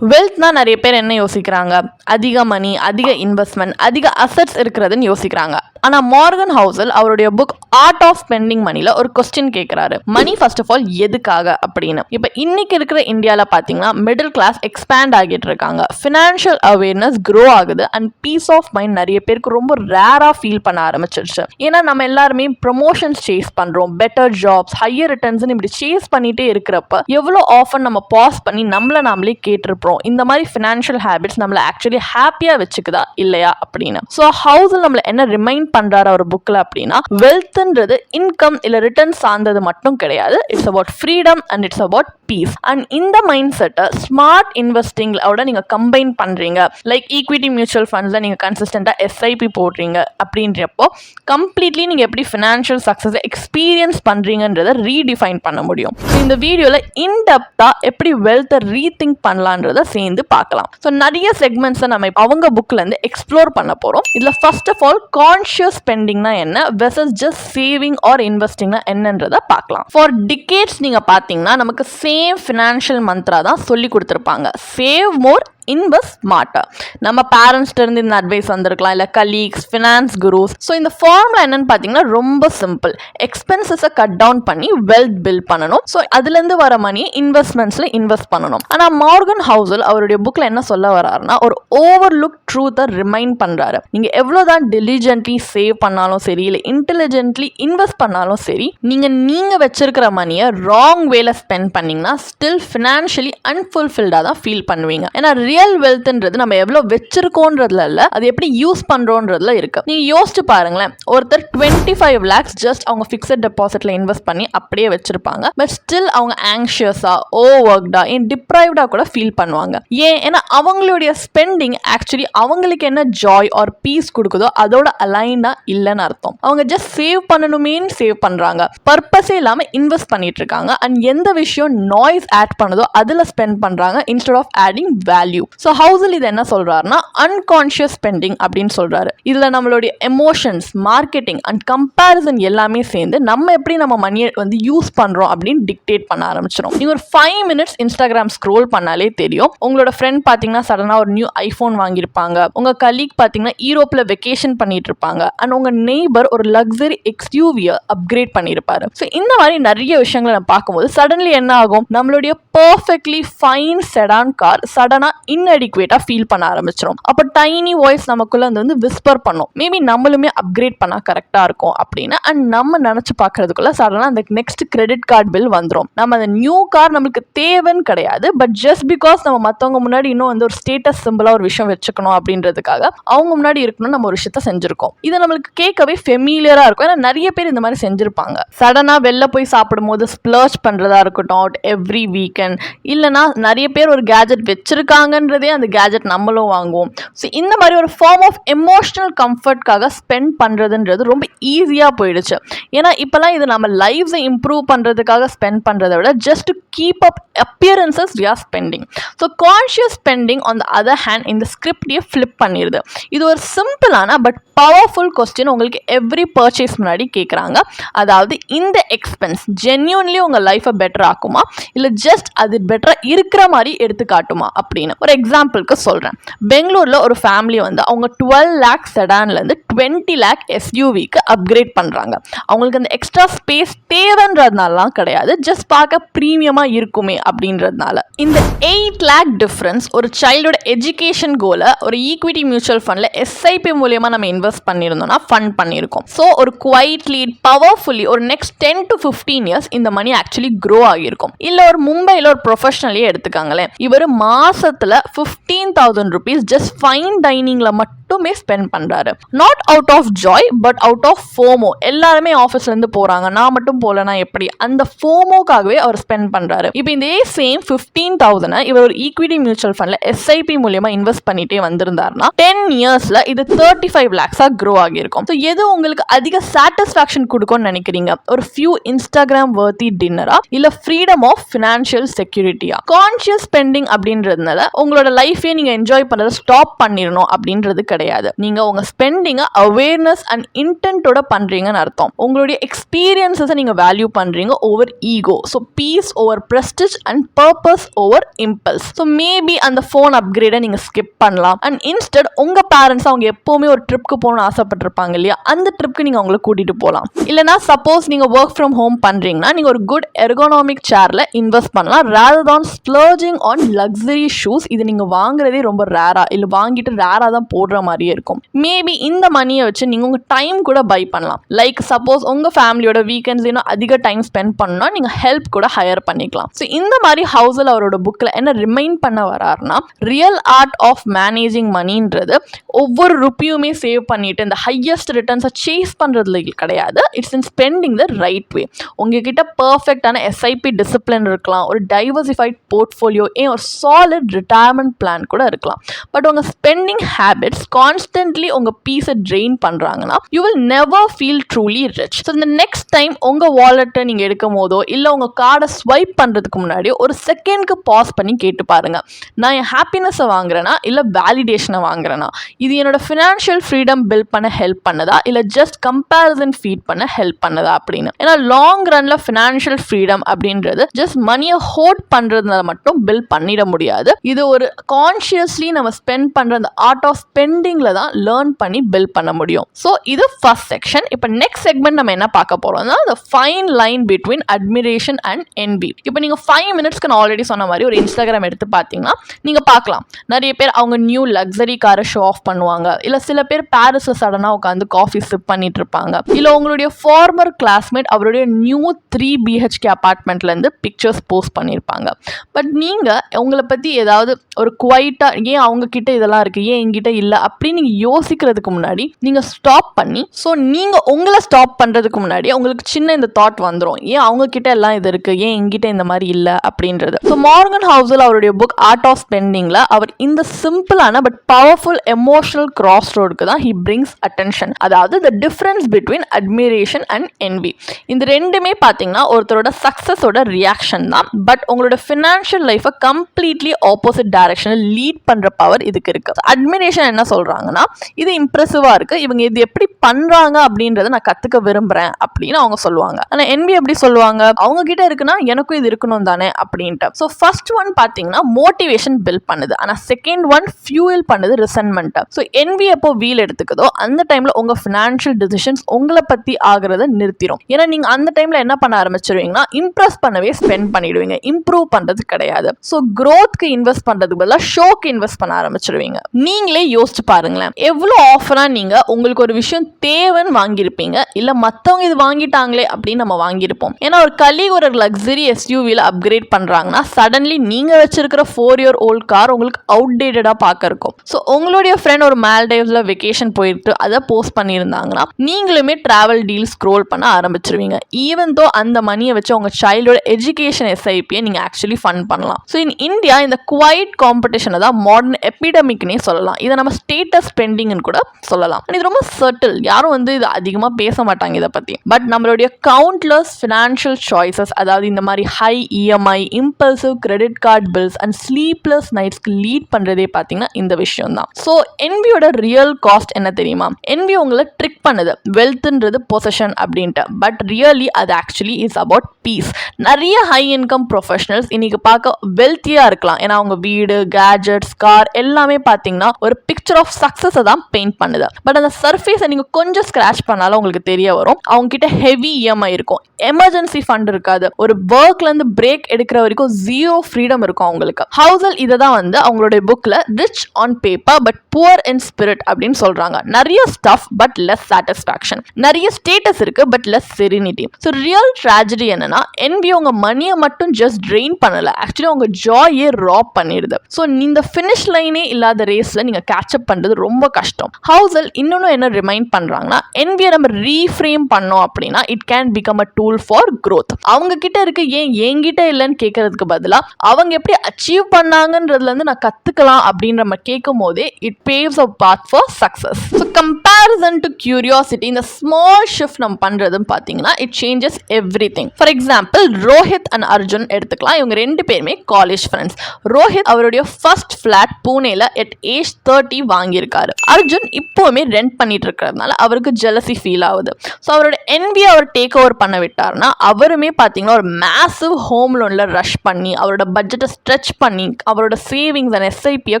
வெல்த்னால் நிறைய பேர் என்ன யோசிக்கிறாங்க? அதிக மணி அதிக இன்வெஸ்ட்மெண்ட் அதிக அசட்ஸ் இருக்கிறதுன்னு யோசிக்கிறாங்க. ஆனால் மார்கன் ஹவுசல் அவருடைய புக் ஆர்ட் ஆஃப் ஸ்பெண்டிங் மணியில் ஒரு கொஸ்டின் கேட்குறாரு மணி ஃபர்ஸ்ட் ஆஃப் ஆல் எதுக்காக அப்படின்னு. இப்போ இன்னைக்கு இருக்கிற இந்தியாவில் பார்த்தீங்கன்னா மிடில் கிளாஸ் எக்ஸ்பேண்ட் ஆகிட்டு இருக்காங்க. ஃபினான்ஷியல் அவேர்னஸ் க்ரோ ஆகுது அண்ட் பீஸ் ஆஃப் மைண்ட் நிறைய பேருக்கு ரொம்ப ரேராக ஃபீல் பண்ண ஆரம்பிச்சிருச்சு. ஏன்னா நம்ம எல்லாருமே ப்ரொமோஷன்ஸ் சேஸ் பண்ணுறோம் பெட்டர் ஜாப்ஸ் ஹையர் ரிட்டர்ன்ஸ்னு இப்படி சேஸ் பண்ணிட்டே இருக்கிறப்ப எவ்வளோ ஆஃபன் நம்ம பாஸ் பண்ணி நம்மளை நாமளே கேட்டிருப்போம். இந்த மாதிரி ஃபினான்ஷியல் ஹேபிட்ஸ் நம்மளை ஆக்சுவலி ஹாப்பியாக வச்சுக்குதா இல்லையா அப்படின்னு. ஸோ ஹவுஸில் நம்மளை என்ன ரிமைண்ட் பண்றாரு அவர் புக்கில் அப்படின்னா வெல்த்ன்றது இன்கம் இல்லை ரிட்டர்ன் சார்ந்தது மட்டும் கிடையாது. It's about freedom and it's about peace and இந்த மைண்ட் செட்டை ஸ்மார்ட் இன்வெஸ்டிங்கோட நீங்கள் கம்பைன் பண்ணுறீங்க லைக் ஈக்விட்டி மியூச்சுவல் ஃபண்ட்ஸில் நீங்கள் கன்சிஸ்டண்ட்டாக எஸ்ஐபி போடுறீங்க அப்படின்றப்போ கம்ப்ளீட்லி நீங்கள் எப்படி ஃபினான்ஷியல் சக்ஸஸை எக்ஸ்பீரியன்ஸ் பண்ணுறீங்கன்றதை ரீடிஃபைன் பண்ண முடியும். இந்த வீடியோவில் இன்டெப்த்தாக எப்படி வெல்த்தை ரீதிங்க் பண்ணலான்றதை சேர்ந்து பார்க்கலாம். ஸோ நிறைய செக்மெண்ட்ஸை நம்ம இப்ப அவங்க புக்லேருந்து எக்ஸ்ப்ளோர் பண்ண போகிறோம் இதில் ஃபர்ஸ்ட் ஆஃப் ஆல் கான்ஷியஸ் ஸ்பெண்டிங்னா என்ன? வெசஸ் ஜஸ்ட் சேவிங் ஆர் இன்வெஸ்டிங்னா என்னன்றதை பார்க்கலாம். ஃபார் டிகேட்ஸ் நீங்கள் பார்த்தீங்கன்னா நமக்கு சேம் ஃபினான்ஷியல் மந்த்ரா தான் சொல்லி கொடுத்துருப்பாங்க. சேவ் மோர் இன்வெஸ்ட் ஸ்மார்ட்டா நம்ம பேரண்ட்ஸ்ட்ட இருந்து இந்த அட்வைஸ் வந்திருக்கலாம். இல்லை கலீக்ஸ் ஃபினான்ஸ் குரூஸ் ஸோ இந்த ஃபார்முலா என்னன்னு பார்த்தீங்கன்னா ரொம்ப சிம்பிள் எக்ஸ்பென்சஸை கட் டவுன் பண்ணி வெல்த் பில்ட் பண்ணணும். ஸோ அதுலேருந்து வர மணி இன்வெஸ்ட்மெண்ட்ஸில் இன்வெஸ்ட் பண்ணணும். ஆனால் மார்கன் ஹவுஸில் அவருடைய புக்கில் என்ன சொல்ல வராருன்னா ஒரு ஓவர் லுக் ட்ரூத்தை ரிமைண்ட் பண்ணுறாரு நீங்கள் எவ்வளோ தான் டெலிஜென்ட்லி சேவ் பண்ணாலும் சரி இல்லை இன்டெலிஜென்ட்லி இன்வெஸ்ட் பண்ணாலும் சரி நீங்கள் நீங்கள் வச்சிருக்கிற மணியை ராங் வேல ஸ்பெண்ட் பண்ணிங்கன்னா ஸ்டில் ஃபினான்ஷியலி அன்ஃபுல்ஃபில்டாக தான் ஃபீல் பண்ணுவீங்க. ஏன்னா ரியல் வெல்த்ன்றது நம்ம எவ்வளோ வச்சிருக்கோன்றதுல இல்லை அது எப்படி யூஸ் பண்ணுறோன்றதுல இருக்கு. நீங்கள் யோசிச்சு பாருங்களேன் ஒருத்தர் டுவெண்ட்டி ஃபைவ் லேக்ஸ் ஜஸ்ட் அவங்க ஃபிக்ஸட் டெபாசிட்டில் இன்வெஸ்ட் பண்ணி அப்படியே வச்சிருப்பாங்க. பட் ஸ்டில் அவங்க ஆங்ஷியஸாக ஓ ஒர்க்டா ஏன் டிப்ரைவ்டாக கூட ஃபீல் பண்ணுவாங்க. ஏன்? ஏன்னா அவங்களுடைய ஸ்பெண்டிங் ஆக்சுவலி அவங்களுக்கு என்ன ஜாய் ஆர் பீஸ் கொடுக்குதோ அதோட அலைனா இல்லைன்னு அர்த்தம். அவங்க ஜஸ்ட் சேவ் பண்ணணுமேன்னு சேவ் பண்ணுறாங்க பர்பஸே இல்லாமல் இன்வெஸ்ட் பண்ணிட்டு இருக்காங்க. அண்ட் எந்த விஷயம் நாய்ஸ் ஆட் பண்ணுதோ அதில் ஸ்பெண்ட் பண்ணுறாங்க instead of adding value so ஹவுஸில் இது என்ன சொல்கிறாருன்னா அன்கான்ஷியஸ் ஸ்பெண்டிங் அப்படின்னு சொல்கிறாரு இதில் நம்மளுடைய எமோஷன்ஸ் மார்க்கெட்டிங் அண்ட் கம்பேரிசன் எல்லாமே சேர்ந்து நம்ம எப்படி நம்ம மணியை வந்து யூஸ் பண்ணுறோம் அப்படின்னு டிக்டேட் பண்ண ஆரம்பிச்சிடும் நீங்கள் ஒரு ஃபைவ் மினிட்ஸ் இன்ஸ்டாகிராம் ஸ்க்ரோல் பண்ணாலே தெரியும். உங்களோட ஃப்ரெண்ட் பார்த்தீங்கன்னா சடனாக ஒரு நியூ ஐஃபோன் வாங்கியிருப்பாங்க. உங்கள் கலீக் பார்த்தீங்கன்னா ஈரோப்பில் வெக்கேஷன் பண்ணிட்டு இருப்பாங்க அண்ட் உங்கள் நெய்பர் ஒரு லக்ஸரி எக்ஸ்யூவியை அப்கிரேட் பண்ணியிருப்பாரு. ஸோ இந்த மாதிரி நிறைய விஷயங்களை நம்ம பார்க்கும்போது சடன்லி என்ன ஆகும்? நம்மளுடைய பர்ஃபெக்ட்லி ஃபைன் செடான் கார் சடனாக இன்அடிக்குவேட்டாக ஃபீல் பண்ண ஆரம்பிச்சிடும் அப்போ டைனி வாய்ஸ் நமக்குள்ளே அது வந்து விஸ்பர் பண்ணும். மேபி நம்மளுமே அப்கிரேட் பண்ணால் கரெக்டாக இருக்கும் அப்படின்னு. அண்ட் நம்ம நினச்சி பார்க்கறதுக்குள்ளே சடனாக அந்த நெக்ஸ்ட் கிரெடிட் கார்டு பில் வந்துடும் நம்ம அந்த நியூ கார் நம்மளுக்கு தேவைன்னு கிடையாது. பட் ஜஸ்ட் பிகாஸ் நம்ம மற்றவங்க முன்னாடி இன்னும் வந்து ஒரு ஸ்டேட்டஸ் சிம்பிளாக ஒரு விஷயம் வச்சுக்கணும் அப்படின்றதுக்காக அவங்க முன்னாடி இருக்கணும் நம்ம ஒரு விஷயத்த செஞ்சுருக்கோம். இது நம்மளுக்கு கேட்கவே ஃபெமிலியராக இருக்கும். ஏன்னா நிறைய பேர் இந்த மாதிரி செஞ்சுருப்பாங்க. சடனாக வெளில போய் சாப்பிடும்போது ஸ்ப்ளர்ச் பண்ணுறதா இருக்கட்டும் அவுட் எவ்ரி வீக்கெண்ட் இல்லைனா நிறைய பேர் ஒரு கேஜெட் வச்சிருக்காங்கன்றதே அந்த கேஜெட் நம்மளும் வாங்குவோம். ஸோ இந்த மாதிரி ஒரு ஃபார்ம் ஆஃப் எமோஷ்னல் கம்ஃபர்ட்காக ஸ்பெண்ட் பண்ணுறதுன்றது ரொம்ப ஈஸியாக போயிடுச்சு. ஏன்னா இப்போல்லாம் இது நம்ம லைஃப்ஸை இம்ப்ரூவ் பண்ணுறதுக்காக ஸ்பெண்ட் பண்ணுறத விட just keep up appearances we are spending so conscious spending on the other hand இந்த ஸ்கிரிப்டையே ஃப்ளிப் பண்ணிடுது. இது ஒரு சிம்பிளான பட் பவர்ஃபுல் கொஸ்டின் உங்களுக்கு எவ்ரி பர்ச்சேஸ் முன்னாடி கேட்குறாங்க அதாவது இந்த எக்ஸ்பென்ஸ் ஜென்யூன்லி உங்கள் லைஃப்பை பெட்டர் ஆக்குமா? இல்லை ஜஸ்ட் அது பெட்டராக இருக்கிற மாதிரி எடுத்து காட்டுமா அப்படின்னு. ஒரு எக்ஸாம்பிளுக்கு சொல்கிறேன் பெங்களூரில் ஒரு ஃபேமிலி வந்து அவங்க டுவெல் லேக் செடான்லேருந்து டுவெண்ட்டி லேக் எஸ்யூவிக்கு அப்கிரேட் பண்ணுறாங்க அவங்களுக்கு அந்த எக்ஸ்ட்ரா ஸ்பேஸ் தேவைன்றதுனாலலாம் கிடையாது. ஜஸ்ட் பார்க்க ப்ரீமியமாக இருக்குமே அப்படின்றதுனால. இந்த எயிட் லேக் டிஃப்ரென்ஸ் ஒரு சைல்டோட எஜுகேஷன் கோலை ஒரு ஈக்விட்டி மியூச்சுவல் ஃபண்டில் எஸ்ஐபி மூலியமாக நம்ம இன்வெஸ்ட் பண்ணியிருந்தோம்னா ஃபண்ட் பண்ணியிருக்கோம். ஸோ ஒரு குவைட்லி பவர்ஃபுல்லி ஒரு next ten to fifteen years இந்த மணி ஆக்சுவலி க்ரோ ஆகியிருக்கும். இல்லை ஒரு மும்பையில் ஒரு ப்ரொஃபஷனலே எடுத்துக்காங்களேன். இவர் மாசத்துல fifteen thousand rupees just fine டைனிங்கில் மட்டுமே ஸ்பெண்ட் பண்ணுறாரு not out of joy but out of FOMO எல்லாருமே ஆஃபீஸ்லேருந்து போகிறாங்க நான் மட்டும் போகலனா எப்படி? அந்த ஃபோமோக்காகவே அவர் ஸ்பெண்ட் பண்ணுறாரு இப்போ இந்த சேம் ஃபிஃப்டீன் தௌசண்ட் இவர் ஒரு ஈக்விட்டி மியூச்சுவல் ஃபண்டில் எஸ்ஐபி மூலியமாக இன்வெஸ்ட் பண்ணிட்டே வந்திருந்தாருன்னா டென் இயர்ஸில் இது தேர்ட்டி ஃபைவ் லேக்ஸாக க்ரோ ஆகியிருக்கும். ஸோ எது உங்களுக்கு அதிக சாட்டிஸ்ஃபேக்ஷன் கொடுக்கும்னு நினைக்கிறீங்க? ஒரு ஃபியூ இன்ஸ்டாகிராம் வர்த்தி டின்னரா இல்லை ஃப்ரீடம் ஆஃப் ஃபினான்ஷியல் செக்யூரிட்டியா கான்ஷியஸ் ஸ்பெண்டிங் அப்படின்றதுனால உங்களோட லைஃபே நீங்கள் என்ஜாய் பண்ணுறதை ஸ்டாப் பண்ணிடணும் அப்படின்றது கிடையாது. நீங்கள் உங்கள் ஸ்பெண்டிங்கை அவேர்னஸ் அண்ட் இன்டென்ட்டோட பண்ணுறீங்கன்னு அர்த்தம். உங்களுடைய எக்ஸ்பீரியன்ஸஸை நீங்கள் வேல்யூ பண்ணுறீங்க over ego so peace over prestige and purpose over impulse so maybe அந்த ஃபோன் அப்கிரேடை நீங்கள் ஸ்கிப் பண்ணலாம். அண்ட் இன்ஸ்டட் உங்கள் பேரண்ட்ஸ் அவங்க எப்போவுமே ஒரு ட்ரிப்க்கு போகணும்னு ஆசைப்பட்டிருப்பாங்க இல்லையா? அந்த ட்ரிப்க்கு நீங்கள் அவங்கள கூட்டிகிட்டு போகலாம். இல்லைனா சப்போஸ் நீங்கள் ஒர்க் ஃப்ரம் ஹோம் பண்ணுறீங்கன்னா நீங்கள் ஒரு குட் எர்கோனாமிக் சேரில் இன்வெஸ்ட் பண்ணலாம். ரேதர் தான் ஸ்ப்ளர்ஜிங் ஆன் லக்ஸரி ஷூஸ் இது நீங்கள் வாங்குறதே ரொம்ப ரேராக இல்லை வாங்கிட்டு ரேராக தான் போடுற மாதிரியே இருக்கும். மேபி இந்த மணியை வச்சு நீங்கள் உங்கள் டைம் கூட பை பண்ணலாம். லைக் சப்போஸ் உங்கள் ஃபேமிலியோட வீக்கெண்ட்ஸ் இன்னும் அதிக டைம் ஸ்பெண்ட் பண்ணால் நீங்கள் ஹெல்ப் கூட ஹையர் பண்ணிக்கலாம். ஸோ இந்த மாதிரி ஹவுஸில் அவரோட புக்கில் என்ன ரிமைண்ட் பண்ண வராருன்னா ரியல் ஆர்ட் ஆஃப் மேனேஜிங் மணின்றது ஒவ்வொரு ருப்பியுமே சேவ் பண்ணிட்டு இந்த ஹையஸ்ட் ரிட்டர்ன்ஸை சேஸ் பண்ணுறதுல கிடையாது. It's in spending the right way உங்ககிட்ட பர்ஃபெக்டான எஸ்ஐபி டிசிப்ளின் இருக்கலாம். ஒரு டைவர்சிஃபைட் போர்ட்ஃபோலியோ ஏன் ஒரு சாலிட் ரிட்டையர்மெண்ட் பிளான் கூட இருக்கலாம். பட் உங்கள் ஸ்பெண்டிங் ஹேபிட்ஸ் கான்ஸ்டன்ட்லி உங்கள் பீஸை ட்ரெயின் பண்ணுறாங்கன்னா you will never feel truly rich so இந்த நெக்ஸ்ட் டைம் உங்கள் வாலெட்டை நீங்கள் எடுக்கும் போதோ இல்லை உங்கள் கார்டை ஸ்வைப் பண்ணுறதுக்கு முன்னாடி ஒரு செகண்ட்க்கு பாஸ் பண்ணி கேட்டு பாருங்கள் நான் என் ஹாப்பினஸை வாங்குறேனா இல்லை வேலிடேஷனை வாங்குறேனா? இது என்னோடய ஃபினான்ஷியல் ஃப்ரீடம் பில்ட் பண்ண ஹெல்ப் பண்ணுதா? இல்லை ஜஸ்ட் கம்பேரிசன் ஃபீட் பண்ண ஹெல்ப் பண்ணுதா அப்படின்னு? ஏன்னா லாங் ரன்ல ஃபினான்ஷியல் ஃப்ரீடம் அப்படின்றது ஜஸ்ட் மணியை ஹோல்ட் பண்ணுறதுனால மட்டும் பில்ட் பண்ணிட முடியாது. இது ஒரு கான்ஷியஸ்லி நம்ம ஸ்பெண்ட் பண்ணுற அந்த ஆர்ட் ஆஃப் ஸ்பெண்டிங்கில் தான் லேர்ன் பண்ணி பில்ட் பண்ண முடியும். ஸோ இது ஃபர்ஸ்ட் செக்ஷன் இப்போ நெக்ஸ்ட் செக்மெண்ட் நம்ம என்ன பார்க்க போகிறோம்னா the fine line between admiration and envy இப்போ நீங்கள் ஃபைவ் மினிட்ஸ்க்கு நான் ஆல்ரெடி சொன்ன மாதிரி ஒரு இன்ஸ்டாகிராம் எடுத்து பார்த்தீங்கன்னா நீங்கள் பார்க்கலாம். நிறைய பேர் அவங்க நியூ லக்ஸரி காரை ஷோ ஆஃப் பண்ணுவாங்க. இல்லை சில பேர் பாரிஸில் சடனாக உட்காந்து காஃபி சிப் பண்ணிட்டு இருப்பாங்க. இல்லை உங்களுடைய ஃபார்மர் கிளாஸ்மேட் அவருடைய நியூ த்ரீ பிஹெச்கே அப்பார்ட்மெண்ட்லேருந்து பிக்சர்ஸ் போஸ்ட் பண்ணியிருப்பாங்க பட் நீங்கள் உங்களை பற்றி ஏதாவது ஒரு குவைட்டாக ஏன் அவங்கக்கிட்ட இதெல்லாம் இருக்குது ஏன் என்கிட்ட இல்லை அப்படின்னு நீங்கள் யோசிக்கிறதுக்கு முன்னாடி நீங்கள் ஸ்டாப் பண்ணி ஸோ நீங்கள் உங்களை ஸ்டாப் பண்ணுறதுக்கு முன்னாடி உங்களுக்கு சின்ன இந்த தாட் வந்துடும் ஏன் அவங்கக்கிட்ட எல்லாம் இது இருக்குது ஏன் என்கிட்ட இந்த மாதிரி இல்லை? அப்படின்றது. ஸோ மார்கன் ஹவுஸில் அவருடைய புக் ஆர்ட் ஆஃப் ஸ்பெண்டிங்கில் அவர் இந்த சிம்பிளான பட் பவர்ஃபுல் எமோஷனல் கிராஸ் ரோடுக்கு தான் ஹி பிரிங்ஸ் அட்டென்ஷன் அதாவது the difference between admiration and envy இந்த ரெண்டுமே பார்த்தீங்கன்னா ஒருத்தரோட சக்ஸஸோட ரியாக்ஷன் தான். பட் உங்களோட ஃபினான்ஷியல் லைஃப்பை கம்ப்ளீட்லி ஆப்போசிட் டைரக்ஷனில் லீட் பண்ணுற பவர் இதுக்கு இருக்குது அட்மிரேஷன் என்ன சொல்கிறாங்கன்னா இது இம்ப்ரெசிவாக இருக்குது இவங்க இது எப்படி பண்ணுறாங்க அப்படின்றத நான் கற்றுக்க விரும்புகிறேன் அப்படின்னு அவங்க சொல்லுவாங்க. ஆனால் என்பி எப்படி சொல்லுவாங்க? அவங்க கிட்ட இருக்குன்னா எனக்கும் இது இருக்கணும் தானே அப்படின்ட்டு. ஸோ ஃபர்ஸ்ட் ஒன் பார்த்தீங்கன்னா மோட்டிவேஷன் பில்ட் பண்ணுது. ஆனால் செகண்ட் ஒன் ஃபியூல் பண்ணுது ரிசன்மெண்ட்டை ஸோ என்பி எப்போ வீல் எடுத்துக்குதோ அந்த டைமில் உங்கள் ஃபினான்ஷியல் டிசிஷன்ஸ் உங்களை பற்றி ஆகிறத நிறுத்திடும் ஏன்னா நீங்கள் அந்த டைமில் என்ன பண்ண ஆரம்பிச்சிருவீங்கன்னா இம்ப்ரெஸ் பண்ணவே ஸ்பெண்ட் பண்ணிடுவீங்க. இம்ப்ரூவ் பண்ணுறது கிடையாது. ஸோ க்ரோத்க்கு இன்வெஸ்ட் பண்ணுறதுக்கு பதிலாக ஷோக்கு இன்வெஸ்ட் பண்ண ஆரம்பிச்சிருவீங்க. நீங்களே யோசிச்சு பாருங்களேன். எவ்வளோ ஆஃபராக நீங்கள் உங்களுக்கு ஒரு விஷயம் தேவைன்னு வாங்கியிருப்பீங்க. இல்லை மற்றவங்க இது வாங்கிட்டாங்களே அப்படின்னு நம்ம வாங்கியிருப்போம். ஏன்னா ஒரு கலி ஒரு லக்ஸரி எஸ்யூவியில் அப்கிரேட் பண்ணுறாங்கன்னா சடன்லி நீங்கள் வச்சிருக்கிற ஃபோர் இயர் ஓல்ட் கார் உங்களுக்கு அவுடேட்டடாக பார்க்க இருக்கும். ஸோ உங்களுடைய ஃப்ரெண்ட் ஒரு மால்டைவ்ஸில் வெக்கேஷன் போயிட்டு அதை போஸ்ட் பண்ணியிருந்தாங்கன்னா நீங்களுமே ட்ராவல் டீல் ஸ்க்ரோல் பண்ண ஆரம்பிச்சிருவீங்க. ஈவன் தோ அந்த மணியை வச்சு உங்கள் சைல்டோட எஜுகேஷன் எஸ்ஐபியை நீங்கள் ஆக்சுவலி ஃபண்ட் பண்ணலாம். ஸோ இன் இந்தியா இந்த குவைட் காம்படிஷனை தான் மாடர்ன் எபிடமிக்னே சொல்லலாம். இதை நம்ம ஸ்டேட்டஸ் ஸ்பெண்டிங்னு கூட சொல்லலாம். And இது ரொம்ப சர்ட்டில் யாரும் வந்து இது அதிகமாக பேச மாட்டாங்க இதை பற்றி பட் நம்மளுடைய கவுண்ட்லெஸ் ஃபினான்ஷியல் சாய்ஸஸ் அதாவது இந்த மாதிரி high EMI impulsive credit card bills and sleepless நைட்ஸ்க்கு lead பண்ணுறதே பார்த்தீங்கன்னா இந்த விஷயம் தான் ஸோ என்வியோட ரியல் காஸ்ட் என்ன தெரியுமா? என்வி உங்களை ட்ரிக் பண்ணுது. வெல்த்ன்றது பொசஷன் அப்படின்ட்டு. பட் ரியலி அது ஆக்சுவலி இஸ் அபவுட் பீஸ் நிறைய ஹை இன்கம் ப்ரொஃபஷனல்ஸ் இன்னைக்கு பார்க்க வெல்த்தியாக இருக்கலாம். ஏன்னா அவங்க வீடு கேஜெட்ஸ் கார் எல்லாமே பார்த்தீங்கன்னா ஒரு பிக்சர் ஆஃப் சக்ஸஸை தான் பெயிண்ட் பண்ணுது. பட் அந்த சர்ஃபேஸை நீங்கள் கொஞ்சம் ஸ்க்ராச் பண்ணாலும் உங்களுக்கு தெரிய வரும். அவங்க கிட்ட ஹெவி இஎம்ஐ இருக்கும். எமர்ஜென்சி ஃபண்ட் இருக்காது. ஒரு ஒர்க்லேருந்து பிரேக் எடுக்கிற வரைக்கும் ஜீரோ ஃப்ரீடம் இருக்கும் அவங்களுக்கு. ஹவுசல் இதை தான் வந்து அவங்களுடைய புக்கில் rich on paper but poor in spirit அப்படின்னு சொல்கிறாங்க நிறைய ஸ்டஃப் பட் லெஸ் சாட்டிஸ்ஃபேக்ஷன் நிறைய ஸ்டேட்டஸ் இருக்கு but less serenity so real tragedy என்னன்னா என்பி உங்க மணியை மட்டும் ஜஸ்ட் ட்ரெயின் பண்ணல. ஆக்சுவலி உங்க ஜாயே ராப் பண்ணிடுது. ஸோ இந்த ஃபினிஷ் லைனே இல்லாத ரேஸ்ல நீங்க கேட்சப் பண்றது ரொம்ப கஷ்டம். ஹவுசல் இன்னொன்று என்ன ரிமைண்ட் பண்ணுறாங்கன்னா என்பியை நம்ம ரீஃப்ரேம் பண்ணோம் அப்படின்னா it can become a tool for growth அவங்க கிட்ட இருக்கு ஏன் என்கிட்ட இல்லைன்னு கேட்கறதுக்கு பதிலாக அவங்க எப்படி அச்சீவ் பண்ணாங்கன்றதுலேருந்து நான் கற்றுக்கலாம் அப்படின்ற நம்ம கேட்கும் போதே it paves a path for success so comparison to curiosity இந்த ஸ்மால் ஷிஃப்ட் நம்ம பண்ணுறதுன்னு பார்த்தீங்கன்னா it changes everything for example Rohit and Arjun எடுத்துக்கலாம். இவங்க ரெண்டு பேருமே காலேஜ் ஃப்ரெண்ட்ஸ் ரோஹித் அவருடைய ஃபர்ஸ்ட் ஃப்ளாட் பூனேல எட் ஏஜ் தேர்ட்டி வாங்கியிருக்காரு. அர்ஜுன் இப்போவுமே எல்லாமே ரெண்ட் பண்ணிட்டு இருக்கிறதுனால அவருக்கு ஜெலசி ஃபீல் ஆகுது. ஸோ அவரோட envy அவர் டேக் ஓவர் பண்ண விட்டார்னா அவருமே பார்த்தீங்கன்னா ஒரு மேசிவ் ஹோம் லோனில் ரஷ் பண்ணி அவரோட பட்ஜெட்டை ஸ்ட்ரெச் பண்ணி அவரோட சேவிங்ஸ் அண்ட் எஸ்ஐபியை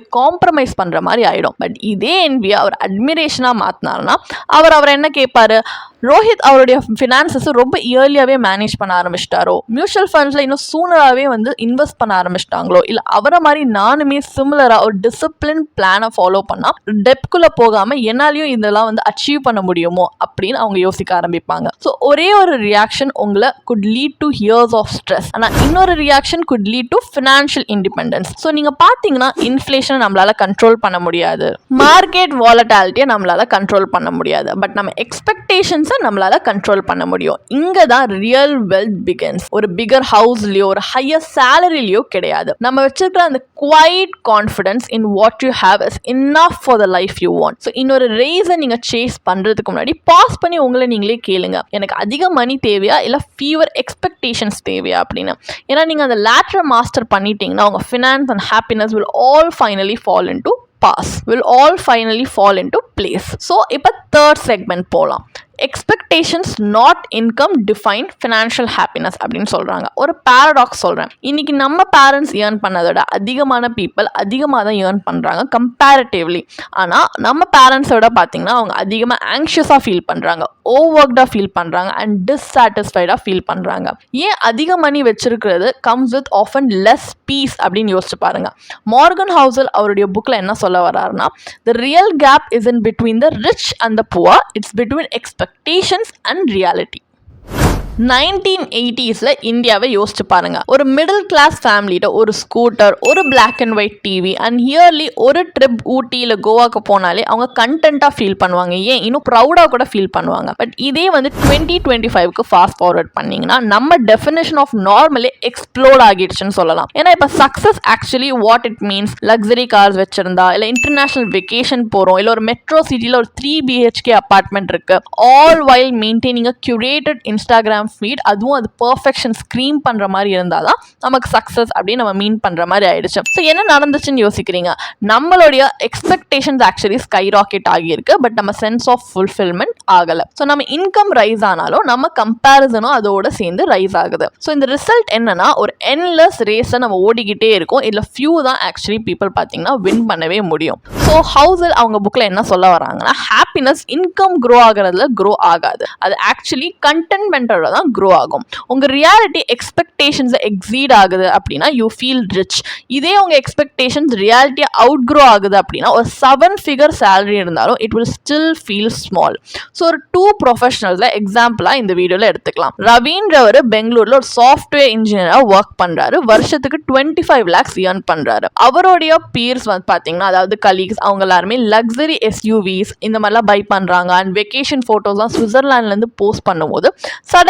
காம்ப்ரமைஸ் பண்ணுற மாதிரி ஆகிடும் பட் இதே envy அவர் அட்மிரேஷனாக மாற்றினார்னா அவர் அவர் என்ன கேட்பாரு ரோஹித் அவருடைய ஃபினான்சஸை ரொம்ப இயர்லியாகவே மேனேஜ் பண்ண ஆரம்பிச்சிட்டாரோ? மியூச்சுவல் ஃபண்ட்ஸில் இன்னும் சூனராகவே வந்து இன்வெஸ்ட் பண்ண ஆரம்பிச்சிட்டாங்களோ? இல்லை அவரை மாதிரி நானுமே சிமிலராக ஒரு டிசிப்ளின் பிளானை ஃபாலோ பண்ணால் டெப்குள்ளே போகாமல் என்னாலையும் இதெல்லாம் வந்து அச்சீவ் பண்ண முடியுமோ? அப்படின்னு அவங்க யோசிக்க ஆரம்பிப்பாங்க. ஸோ ஒரே ஒரு ரியாக்ஷன் உங்களை could lead to years of stress ஆனால் இன்னொரு reaction could lead to financial independence so நீங்கள் பார்த்தீங்கன்னா இன்ஃப்ளேஷனை நம்மளால் கண்ட்ரோல் பண்ண முடியாது. மார்க்கெட் வாலட்டாலிட்டியை நம்மளால் கண்ட்ரோல் பண்ண முடியாது. பட் நம்ம எக்ஸ்பெக்டேஷன்ஸ் நம்மளால் கண்ட்ரோல் பண்ண முடியும். இங்கே தான் ரியல் வெல்த் பிகன்ஸ் ஒரு பிகர் ஹவுஸ்லேயோ ஒரு ஹையர் சேலரிலையோ கிடையாது. நம்ம வச்சிருக்கிற அந்த quiet confidence in what you have is enough for the life you want so இன்னொரு ரீசன் நீங்கள் சேஸ் பண்ணுறதுக்கு முன்னாடி பாஸ் பண்ணி உங்களை நீங்களே கேளுங்க. எனக்கு அதிக மணி தேவையா? இல்லை ஃபீவர் எக்ஸ்பெக்டேஷன்ஸ் தேவையா அப்படின்னு? ஏன்னா நீங்கள் அந்த லேட்டரை மாஸ்டர் பண்ணிட்டீங்கன்னா உங்கள் finance and happiness will all finally fall into pause will all finally fall into place so இப்போ தேர்ட் செக்மெண்ட் போகலாம் expectations not income define financial happiness அப்படின்னு சொல்கிறாங்க ஒரு பேரடாக்ஸ் சொல்கிறேன் இன்னைக்கு நம்ம பேரண்ட்ஸ் ஏர்ன் பண்ணதோட விட அதிகமான பீப்புள் அதிகமாக தான் ஏர்ன் பண்ணுறாங்க கம்பேரிட்டிவ்லி ஆனால் நம்ம பேரண்ட்ஸோட பார்த்தீங்கன்னா அவங்க அதிகமாக ஆங்ஷியஸாக ஃபீல் பண்ணுறாங்க ஓவர்க்டாக ஃபீல் பண்ணுறாங்க அண்ட் டிஸ்சாட்டிஸ்ஃபைடாக ஃபீல் பண்ணுறாங்க ஏன் அதிக மணி வச்சிருக்கிறது comes with of and less peace அப்படின்னு யோசிச்சு பாருங்கள் மார்கன் ஹவுசல் அவருடைய புக்கில் என்ன சொல்ல வர்றாருன்னா the real gap is in between the rich and the poor it's between expect expectations and reality nineteen எயிட்டிஸில் இந்தியாவை யோசிச்சு பாருங்கள் ஒரு மிடில் கிளாஸ் ஃபேமிலியிட்ட ஒரு ஸ்கூட்டர் ஒரு black and white TV and yearly ஒரு ட்ரிப் ஊட்டியில் கோவாக்கு போனாலே அவங்க கண்டென்ட்டாக ஃபீல் பண்ணுவாங்க. ஏன்? இன்னும் ப்ரௌடாக கூட ஃபீல் பண்ணுவாங்க. பட் இதே வந்து டுவெண்ட்டி டுவெண்ட்டி ஃபைவ்க்கு ஃபாஸ்ட் ஃபார்வர்ட் பண்ணிங்கன்னா நம்ம டெஃபினேஷன் ஆஃப் நார்மலே எக்ஸ்ப்ளோர் ஆகிடுச்சுன்னு சொல்லலாம். ஏன்னா இப்போ success actually what it means luxury cars வச்சிருந்தா இல்லை இன்டர்நேஷனல் வெக்கேஷன் போகிறோம் இல்லை ஒரு மெட்ரோ சிட்டியில் ஒரு த்ரீ பிஹெச்கே அப்பார்ட்மெண்ட் இருக்குது all while maintaining a curated Instagram feed அதுவும் அது பர்ஃபெக்ஷன் ஸ்க்ரீம் பண்ணுற மாதிரி இருந்தால் தான் நமக்கு சக்ஸஸ் அப்படின்னு நம்ம மீன் பண்ணுற மாதிரி ஆயிடுச்சு. ஸோ என்ன நடந்துச்சுன்னு யோசிக்கிறீங்க? நம்மளுடைய எக்ஸ்பெக்டேஷன்ஸ் ஆக்சுவலி ஸ்கை ராக்கெட் ஆகியிருக்கு பட் நம்ம சென்ஸ் ஆஃப் ஃபுல்ஃபில்மெண்ட் ஆகலை. ஸோ நம்ம இன்கம் ரைஸ் ஆனாலும் நம்ம கம்பேரிசனும் அதோட சேர்ந்து ரைஸ் ஆகுது. ஸோ இந்த ரிசல்ட் என்னன்னா ஒரு என்லெஸ் ரேஸை நம்ம ஓடிக்கிட்டே இருக்கோம். இதில் ஃபியூ தான் ஆக்சுவலி பீப்புள் பார்த்தீங்கன்னா வின் பண்ணவே முடியும். ஸோ ஹவுஸில் அவங்க புக்கில் என்ன சொல்ல வராங்கன்னா ஹாப்பினஸ் இன்கம் க்ரோ ஆகிறதுல க்ரோ ஆகாது. அது ஆக்சுவலி கண்டென்ட்மெண்ட்டோட தான் க்ரோ ஆகும். உங்கள் ரியாலிட்டி எக்ஸ்பெக்டேஷன்ஸை எக்ஸீட் ஆகுது அப்படின்னா யூ ஃபீல் ரிச் இதே உங்கள் எக்ஸ்பெக்டேஷன்ஸ் ரியாலிட்டியை அவுட் க்ரோ ஆகுது அப்படின்னா ஒரு செவன் ஃபிகர் சேலரி இருந்தாலும் it will still feel small so ஒரு டூ ப்ரொஃபஷனல்ஸில் எக்ஸாம்பிளாக இந்த வீடியோவில் எடுத்துக்கலாம். ரவீன்றவர் பெங்களூரில் ஒரு சாஃப்ட்வேர் இன்ஜினியராக ஒர்க் பண்ணுறாரு வருஷத்துக்கு டுவெண்ட்டி ஃபைவ் லேக்ஸ் ஏர்ன் பண்ணுறாரு அவருடைய பீர்ஸ் வந்து பார்த்தீங்கன்னா அதாவது கலீக்ஸ் அவங்க எல்லாருமே லக்ஸரி எஸ்யூவிஸ் இந்த மாதிரிலாம் பை பண்ணுறாங்க அண்ட் வெக்கேஷன் ஃபோட்டோஸ்லாம் சுவிட்சர்லாண்ட்லேருந்து போஸ்ட் பண்ணும்போது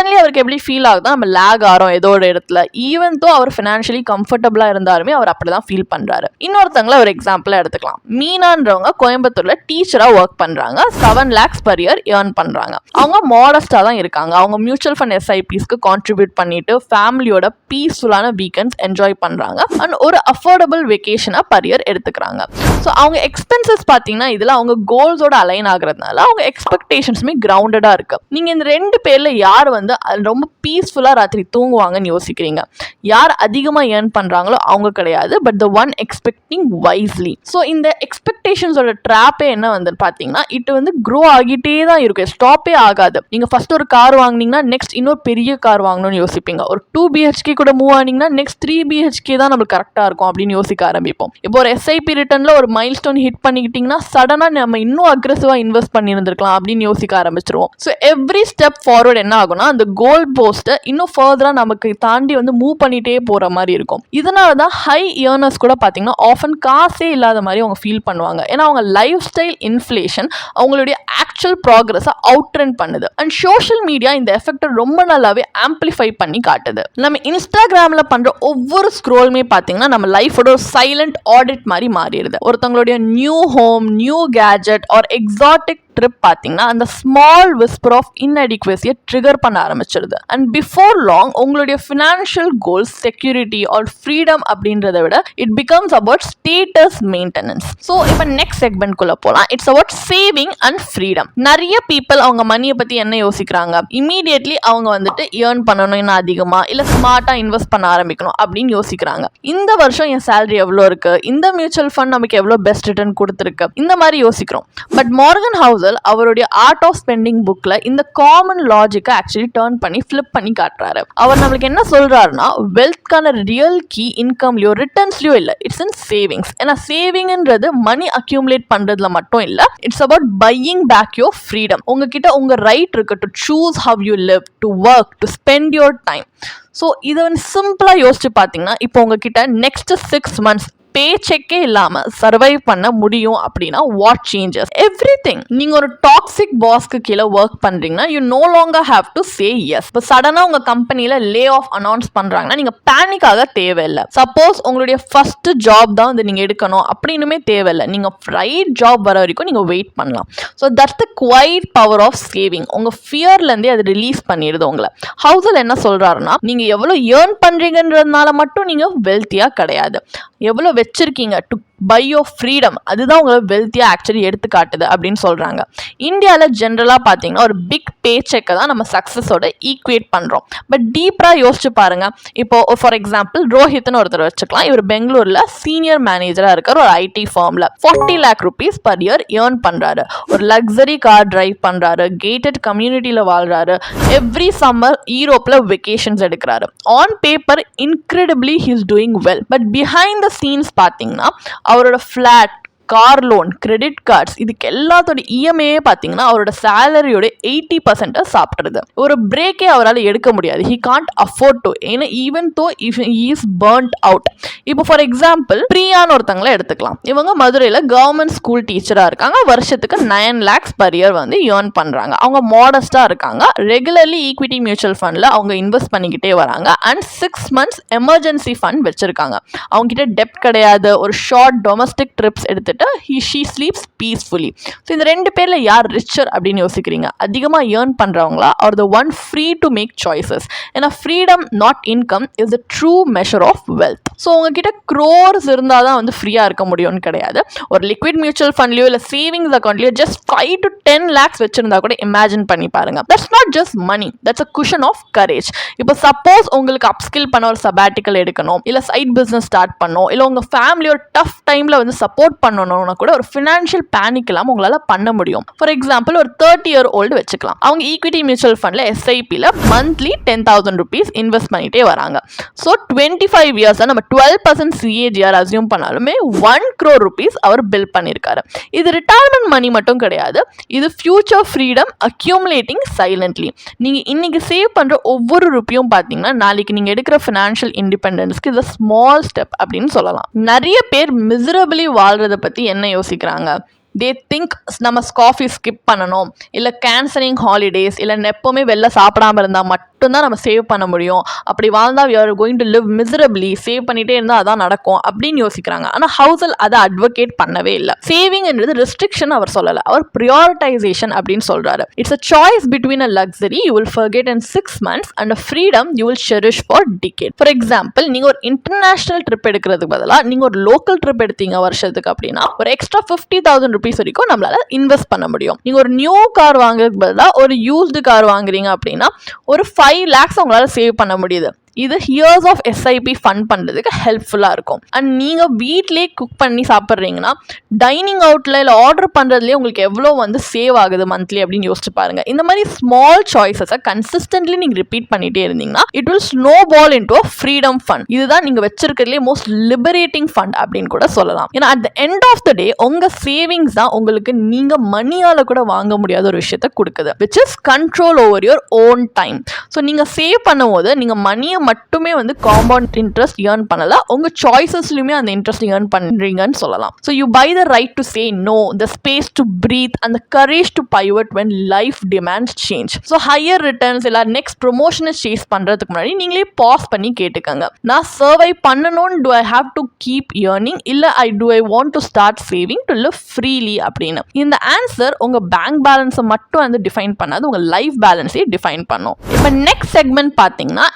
சடன்லி அவருக்கு எப்படி ஃபீல் ஆகுதோ நம்ம லேக் ஆகிறோம் ஏதோ ஒரு இடத்துல. ஈவன் தோ அவர் ஃபினான்ஷியலி கம்ஃபர்டபுளாக இருந்தாலுமே அவர் அப்படி தான் ஃபீல் பண்ணுறாரு இன்னொருத்தவங்கள ஒரு எக்ஸாம்பிளாக எடுத்துக்கலாம். மீனான்றவங்க கோயம்புத்தூரில் டீச்சராக ஒர்க் பண்ணுறாங்க seven lakhs per year earn பண்ணுறாங்க அவங்க மாடஸ்டாக தான் இருக்காங்க. அவங்க மியூச்சுவல் ஃபண்ட் எஸ்ஐபிஸ்க்கு கான்ட்ரிபியூட் பண்ணிட்டு ஃபேமிலியோட பீஸ்ஃபுல்லான வீக்கெண்ட்ஸ் என்ஜாய் பண்ணுறாங்க அண்ட் ஒரு அஃபோர்டபுள் வெக்கேஷனாக பர் இயர் எடுத்துக்கிறாங்க. ஸோ அவங்க எக்ஸ்பென்சஸ் பார்த்தீங்கன்னா இதில் அவங்க கோல்ஸோட அலைன் ஆகுறதுனால அவங்க எக்ஸ்பெக்டேஷன்ஸுமே கிரவுண்டடாக இருக்குது நீங்கள் இந்த ரெண்டு பேரில் யார் வந்து ரொம்ப பீஸ்ஃபுல்லாக ராத்திரி தூங்குவாங்கன்னு யோசிக்கிறீங்க. யார் அதிகமாக ஏர்ன் பண்ணுறாங்களோ அவங்க கிடையாது but the one expecting wisely so இந்த எக்ஸ்பெக்டேஷன்ஸோட ட்ராப்பே என்ன வந்து பார்த்தீங்கன்னா இட்டு வந்து க்ரோ ஆகிட்டே தான் இருக்கும் ஸ்டாப்பே ஆகாது. நீங்கள் ஃபஸ்ட் ஒரு கார் வாங்கினீங்கன்னா நெக்ஸ்ட் இன்னொரு பெரிய கார் வாங்கணும்னு யோசிப்பீங்க. ஒரு டூ பிஹெச்கே கூட மூவ் ஆனீங்கன்னா நெக்ஸ்ட் த்ரீ பிஹெச்கே தான் நம்மளுக்கு கரெக்டாக இருக்கும் அப்படின்னு யோசிக்க ஆரம்பிப்போம். இப்போ ஒரு எஸ்ஐபி ரிட்டர்னில் ஒரு மைல் ஸ்டோன் ஹிட் பண்ணிக்கிட்டிங்கன்னா சடனாக நம்ம இன்னும் அக்ரெசிவாக இன்வெஸ்ட் பண்ணியிருந்திருக்கலாம் அப்படின்னு யோசிக்க ஆரம்பிச்சிருவோம். ஸோ எவ்ரி ஸ்டெப் ஃபார்வர்ட் என்ன ஆகும்னா அந்த கோல் போஸ்ட்டை இன்னும் ஃபர்தராக நமக்கு தாண்டி வந்து மூவ் பண்ணிகிட்டே போகிற மாதிரி இருக்கும். இதனால தான் ஹை இயர்னர்ஸ் கூட பார்த்தீங்கன்னா ஆஃபன் காசே இல்லாத மாதிரி அவங்க ஃபீல் பண்ணுவாங்க. ஏன்னா அவங்க லைஃப் ஸ்டைல் இன்ஃப்ளேஷன் அவங்களுடைய ஆக்சுவல் ப்ராக்ரஸை அவுட் ட்ரெண்ட் பண்ணுது. அண்ட் சோஷியல் மீடியா இந்த எஃபெக்டை ரொம்ப நல்லாவே ஆம்பிளிஃபை பண்ணி காட்டுது. நம்ம இன்ஸ்டாகிராமில் பண்ணுற ஒவ்வொரு ஸ்க்ரோலுமே பார்த்தீங்கன்னா நம்ம லைஃபோட ஒரு சைலண்ட் ஆடிட் மாதிரி மாறிடுது. ஒருத்தவங்களுடைய new home new gadget or exotic trip பார்த்தீங்கன்னா அந்த ஸ்மால் விஸ்பர் ஆஃப் இன்அடிக்வசியை ட்ரிகர் பண்ண ஆரம்பிச்சிருது. அண்ட் பிஃபோர் லாங் உங்களுடைய financial goals security or freedom அப்படின்றத விட it becomes about status maintenance so இப்போ நெக்ஸ்ட் செக்மெண்ட்குள்ளே போகலாம் it's about saving and freedom நிறைய பீப்புள் அவங்க மணியை பற்றி என்ன யோசிக்கிறாங்க? இமீடியட்லி அவங்க வந்துட்டு ஏர்ன் பண்ணணும் இன்னும் அதிகமாக இல்லை ஸ்மார்ட்டாக இன்வெஸ்ட் பண்ண ஆரம்பிக்கணும் அப்படின்னு யோசிக்கிறாங்க. இந்த வருஷம் என் சேலரி எவ்வளோ இருக்குது இந்த மியூச்சுவல் ஃபண்ட் நமக்கு எவ்வளோ பெஸ்ட் ரிட்டர்ன் கொடுத்துருக்கு? இந்த மாதிரி யோசிக்கிறோம். பட் மார்கன் ஹவுஸ் ஹவுசல் அவருடைய ஆர்ட் ஆஃப் ஸ்பெண்டிங் புக்கில் இந்த காமன் லாஜிக்கை ஆக்சுவலி டேர்ன் பண்ணி ஃப்ளிப் பண்ணி காட்டுறாரு. அவர் நம்மளுக்கு என்ன சொல்றாருன்னா வெல்த்க்கான ரியல் கீ இன்கம்லையோ ரிட்டர்ன்ஸ்லையோ இல்லை. இட்ஸ் இன் சேவிங்ஸ் ஏன்னா சேவிங்ன்றது மணி அக்யூமுலேட் பண்றதுல மட்டும் இல்லை. It's about buying back your freedom உங்ககிட்ட உங்க ரைட் இருக்கு to choose how you live to work to spend your time so இதை வந்து சிம்பிளாக யோசிச்சு பார்த்தீங்கன்னா இப்போ உங்ககிட்ட நெக்ஸ்ட் சிக்ஸ் மந்த்ஸ் பே செக்கே இல்லாமல் சர்வைவ் பண்ண முடியும் அப்படின்னா வாட் சேஞ்சஸ் எவ்ரி திங் நீங்கள் ஒரு டாக்ஸிக் பாஸ்க்கு கீழே ஒர்க் பண்ணுறீங்கன்னா you no longer have to say yes இப்போ சடனாக உங்கள் கம்பெனியில் லே ஆஃப் அனௌன்ஸ் பண்ணுறாங்கன்னா நீங்கள் பேனிக்காக தேவையில்லை. சப்போஸ் உங்களுடைய ஃபர்ஸ்ட் ஜாப் தான் வந்து நீங்கள் எடுக்கணும் அப்படின்னுமே தேவையில்லை. நீங்கள் ரைட் ஜாப் வர வரைக்கும் நீங்கள் வெயிட் பண்ணலாம். So that's the quiet power of saving உங்கள் ஃபியர்லேருந்தே அது ரிலீஸ் பண்ணிடுது உங்களை. ஹவுஸில் என்ன சொல்கிறாருன்னா நீங்கள் எவ்வளோ ஏர்ன் பண்ணுறீங்கன்றதுனால மட்டும் நீங்கள் வெல்த்தியாக கிடையாது. எவ்வளோ வச்சிருக்கீங்க டு பை யோ ஃப்ரீடம் அதுதான் உங்களை வெல்த்தியாக ஆக்சுவலி எடுத்து காட்டுது அப்படின்னு சொல்கிறாங்க இந்தியாவில் ஜென்ரலாக பார்த்தீங்கன்னா ஒரு பிக் பே செக்கை தான் நம்ம சக்ஸஸோட ஈக்குவேட் பண்ணுறோம் பட் டீப்பராக யோசிச்சு பாருங்கள் இப்போ ஃபார் எக்ஸாம்பிள் ரோஹித்னு ஒருத்தர் வச்சுக்கலாம். இவர் பெங்களூரில் சீனியர் மேனேஜராக இருக்கார் ஒரு ஐடி ஃபார்மில் forty lakh rupees per year earn பண்ணுறாரு ஒரு லக்ஸரி கார் டிரைவ் பண்ணுறாரு கேட்டட் கம்யூனிட்டியில் வாழ்கிறாரு எவ்ரி சம்மர் ஈரோப்பில் வெக்கேஷன்ஸ் எடுக்கிறாரு. On paper incredibly he's doing well but behind the scenes பார்த்தீங்கன்னா அவரோட flat car loan credit cards இதுக்கு எல்லாத்தோட இஎம்ஐயே பார்த்தீங்கன்னா அவரோட சேலரியோட எயிட்டி பர்சன்ட்டை சாப்பிட்றது. ஒரு பிரேக்கே அவரால் எடுக்க முடியாது. ஹி கான்ட் அஃபோர்ட் டு ஏன்னா even though if is burned out இப்போ ஃபார் எக்ஸாம்பிள் பிரியான்னு ஒருத்தங்களை எடுத்துக்கலாம். இவங்க மதுரையில் கவர்மெண்ட் ஸ்கூல் டீச்சராக இருக்காங்க. வருஷத்துக்கு நைன் லேக்ஸ் பர் இயர் வந்து ஏர்ன் பண்ணுறாங்க அவங்க மாடஸ்ட்டாக இருக்காங்க. ரெகுலர்லி ஈக்விட்டி மியூச்சுவல் ஃபண்டில் அவங்க இன்வெஸ்ட் பண்ணிக்கிட்டே வராங்க. And six months emergency fund வச்சுருக்காங்க. அவங்ககிட்ட டெப்ட் கிடையாது. ஒரு ஷார்ட் டொமஸ்டிக் ட்ரிப்ஸ் எடுத்துட்டு he she sleeps peacefully so இந்த ரெண்டு பேரில் யார் ரிச்சர் அப்படின்னு யோசிக்கிறீங்க? அதிகமாக earn பண்ணுறவங்களா or the one free to make choices ஏன்னா freedom not income is the true measure of wealth so உங்ககிட்ட க்ரோர்ஸ் இருந்தால் தான் வந்து ஃப்ரீயாக இருக்க முடியும்னு கிடையாது. ஒரு லிக்விட் மியூச்சுவல் ஃபண்ட்லையோ இல்லை savings அக்கௌண்ட்லையோ just five to ten lakhs வச்சிருந்தா கூட இமேஜின் பண்ணி பாருங்க. That's not just money that's a cushion of courage இப்போ சப்போஸ் உங்களுக்கு அப்ஸ்கில் பண்ண ஒரு சபாட்டிக்கல் எடுக்கணும் இல்லை சைட் பிஸ்னஸ் ஸ்டார்ட் பண்ணணும் இல்லை உங்கள் ஃபேமிலி ஒரு டஃப் டைமில் வந்து சப்போர்ட் பண்ணணும் பண்ணணும்னா கூட ஒரு ஃபினான்ஷியல் பேனிக் இல்லாமல் உங்களால் பண்ண முடியும். ஃபார் எக்ஸாம்பிள் ஒரு தேர்ட்டி இயர் ஓல்டு வச்சுக்கலாம். அவங்க ஈக்விட்டி மியூச்சுவல் ஃபண்டில் எஸ்ஐபியில் monthly ten thousand rupees invest பண்ணிட்டே வராங்க. ஸோ டுவெண்ட்டி ஃபைவ் இயர்ஸாக நம்ம டுவெல் பர்சன்ட் சிஏஜிஆர் அசியூம் பண்ணாலுமே ஒன் க்ரோர் ருபீஸ் அவர் பில் பண்ணியிருக்காரு இது ரிட்டையர்மெண்ட் மணி மட்டும் கிடையாது. இது ஃபியூச்சர் ஃப்ரீடம் அக்யூமுலேட்டிங் சைலண்ட்லி நீங்கள் இன்றைக்கி சேவ் பண்ணுற ஒவ்வொரு ருப்பியும் பார்த்தீங்கன்னா நாளைக்கு நீங்கள் எடுக்கிற ஃபினான்ஷியல் இண்டிபெண்டன்ஸ்க்கு இது ஸ்மால் ஸ்டெப் அப்படின்னு சொல்லலாம். நிறைய பேர் மிசரபிளி வாழ்கிறத பற்றி என்ன யோசிக்கிறாங்க? தே திங்க் நம்ம காஃபி ஸ்கிப் பண்ணணும் இல்லை கேன்சலிங் ஹாலிடேஸ் இல்லை எப்போவுமே வெளில சாப்பிடாம இருந்தால் மட்டும்தான் நம்ம சேவ் பண்ண முடியும். அப்படி வாழ்ந்தால் we are going to live miserably save பண்ணிகிட்டே இருந்தால் அதான் நடக்கும் அப்படின்னு யோசிக்கிறாங்க. ஆனால் ஹவுஸில் அதை அட்வொகேட் பண்ணவே இல்லை. சேவிங்ன்றது ரெஸ்ட்ரிக்ஷன் அவர் சொல்லலை அவர் ப்ரியாரிட்டைசேஷன் அப்படின்னு சொல்கிறாரு it's a choice between a luxury you will forget in six months and a freedom you will cherish for decade for example நீங்கள் ஒரு இன்டர்நேஷனல் ட்ரிப் எடுக்கிறதுக்கு பதிலாக நீங்கள் ஒரு லோக்கல் ட்ரிப் எடுத்தீங்க வருஷத்துக்கு அப்படின்னா ஒரு எக்ஸ்ட்ரா ஃபிஃப்டி தௌசண்ட் ருபீஸ் வரைக்கும் நம்மளால இன்வெஸ்ட் பண்ண முடியும். நீங்கள் ஒரு நியூ கார் வாங்குறதுக்கு பதிலாக ஒரு யூஸ்டு கார் வாங்குறீங்க அப்படின்னா ஒரு ஃபைவ் லேக்ஸ் உங்களால் சேவ் பண்ண முடியுது. இது ஹியர்ஸ் ஆஃப் எஸ்ஐபி ஃபண்ட் பண்ணுறதுக்கு ஹெல்ப்ஃபுல்லாக இருக்கும். அண்ட் நீங்கள் வீட்லேயே குக் பண்ணி சாப்பிட்றீங்கன்னா டைனிங் அவுட்டில் இல்லை ஆர்டர் பண்ணுறதுலேயே உங்களுக்கு எவ்வளோ வந்து சேவ் ஆகுது மந்த்லி அப்படின்னு யோசிச்சு பாருங்கள் இந்த மாதிரி ஸ்மால் சாய்ஸஸை கன்சிஸ்டன்ட்லி நீங்கள் ரிப்பீட் பண்ணிகிட்டே இருந்தீங்கன்னா it will snowball into freedom fund இதுதான் நீங்கள் வச்சிருக்கிறதுலே மோஸ்ட் லிபரேட்டிங் ஃபண்ட் அப்படின்னு கூட சொல்லலாம். ஏன்னா at the end of the day உங்கள் சேவிங்ஸ் தான் உங்களுக்கு நீங்கள் மணியால் கூட வாங்க முடியாத ஒரு விஷயத்தை கொடுக்குது which is control over your own time so நீங்கள் சேவ் பண்ணும்போது நீங்கள் மணியை மட்டுமே வந்து காம்பவுண்ட் இன்ட்ரெஸ்ட் ஏர்ன் பண்ணலாம் உங்க சாய்ஸஸ்லயுமே அந்த இன்ட்ரெஸ்ட் ஏர்ன் பண்றீங்கன்னு சொல்லலாம். So you buy the right to say no the space to breathe அந்த courage to pivot when life demands change so higher returns இல்லை நெக்ஸ்ட் ப்ரொமோஷனை சேஸ் பண்ணுறதுக்கு முன்னாடி நீங்களே பாஸ் பண்ணி கேட்டுக்கோங்க. நான் சர்வை பண்ணணும்னு do I have to keep earning இல்லை I do I want to start saving to live freely அப்படின்னு. இந்த ஆன்சர் உங்கள் பேங்க் பேலன்ஸை மட்டும் வந்து டிஃபைன் பண்ணாது உங்கள் லைஃப் பேலன்ஸையும் டிஃபைன் பண்ணும். இப்போ நெக்ஸ்ட் செக்மெண்ட் பார்த்தீங்கன்னா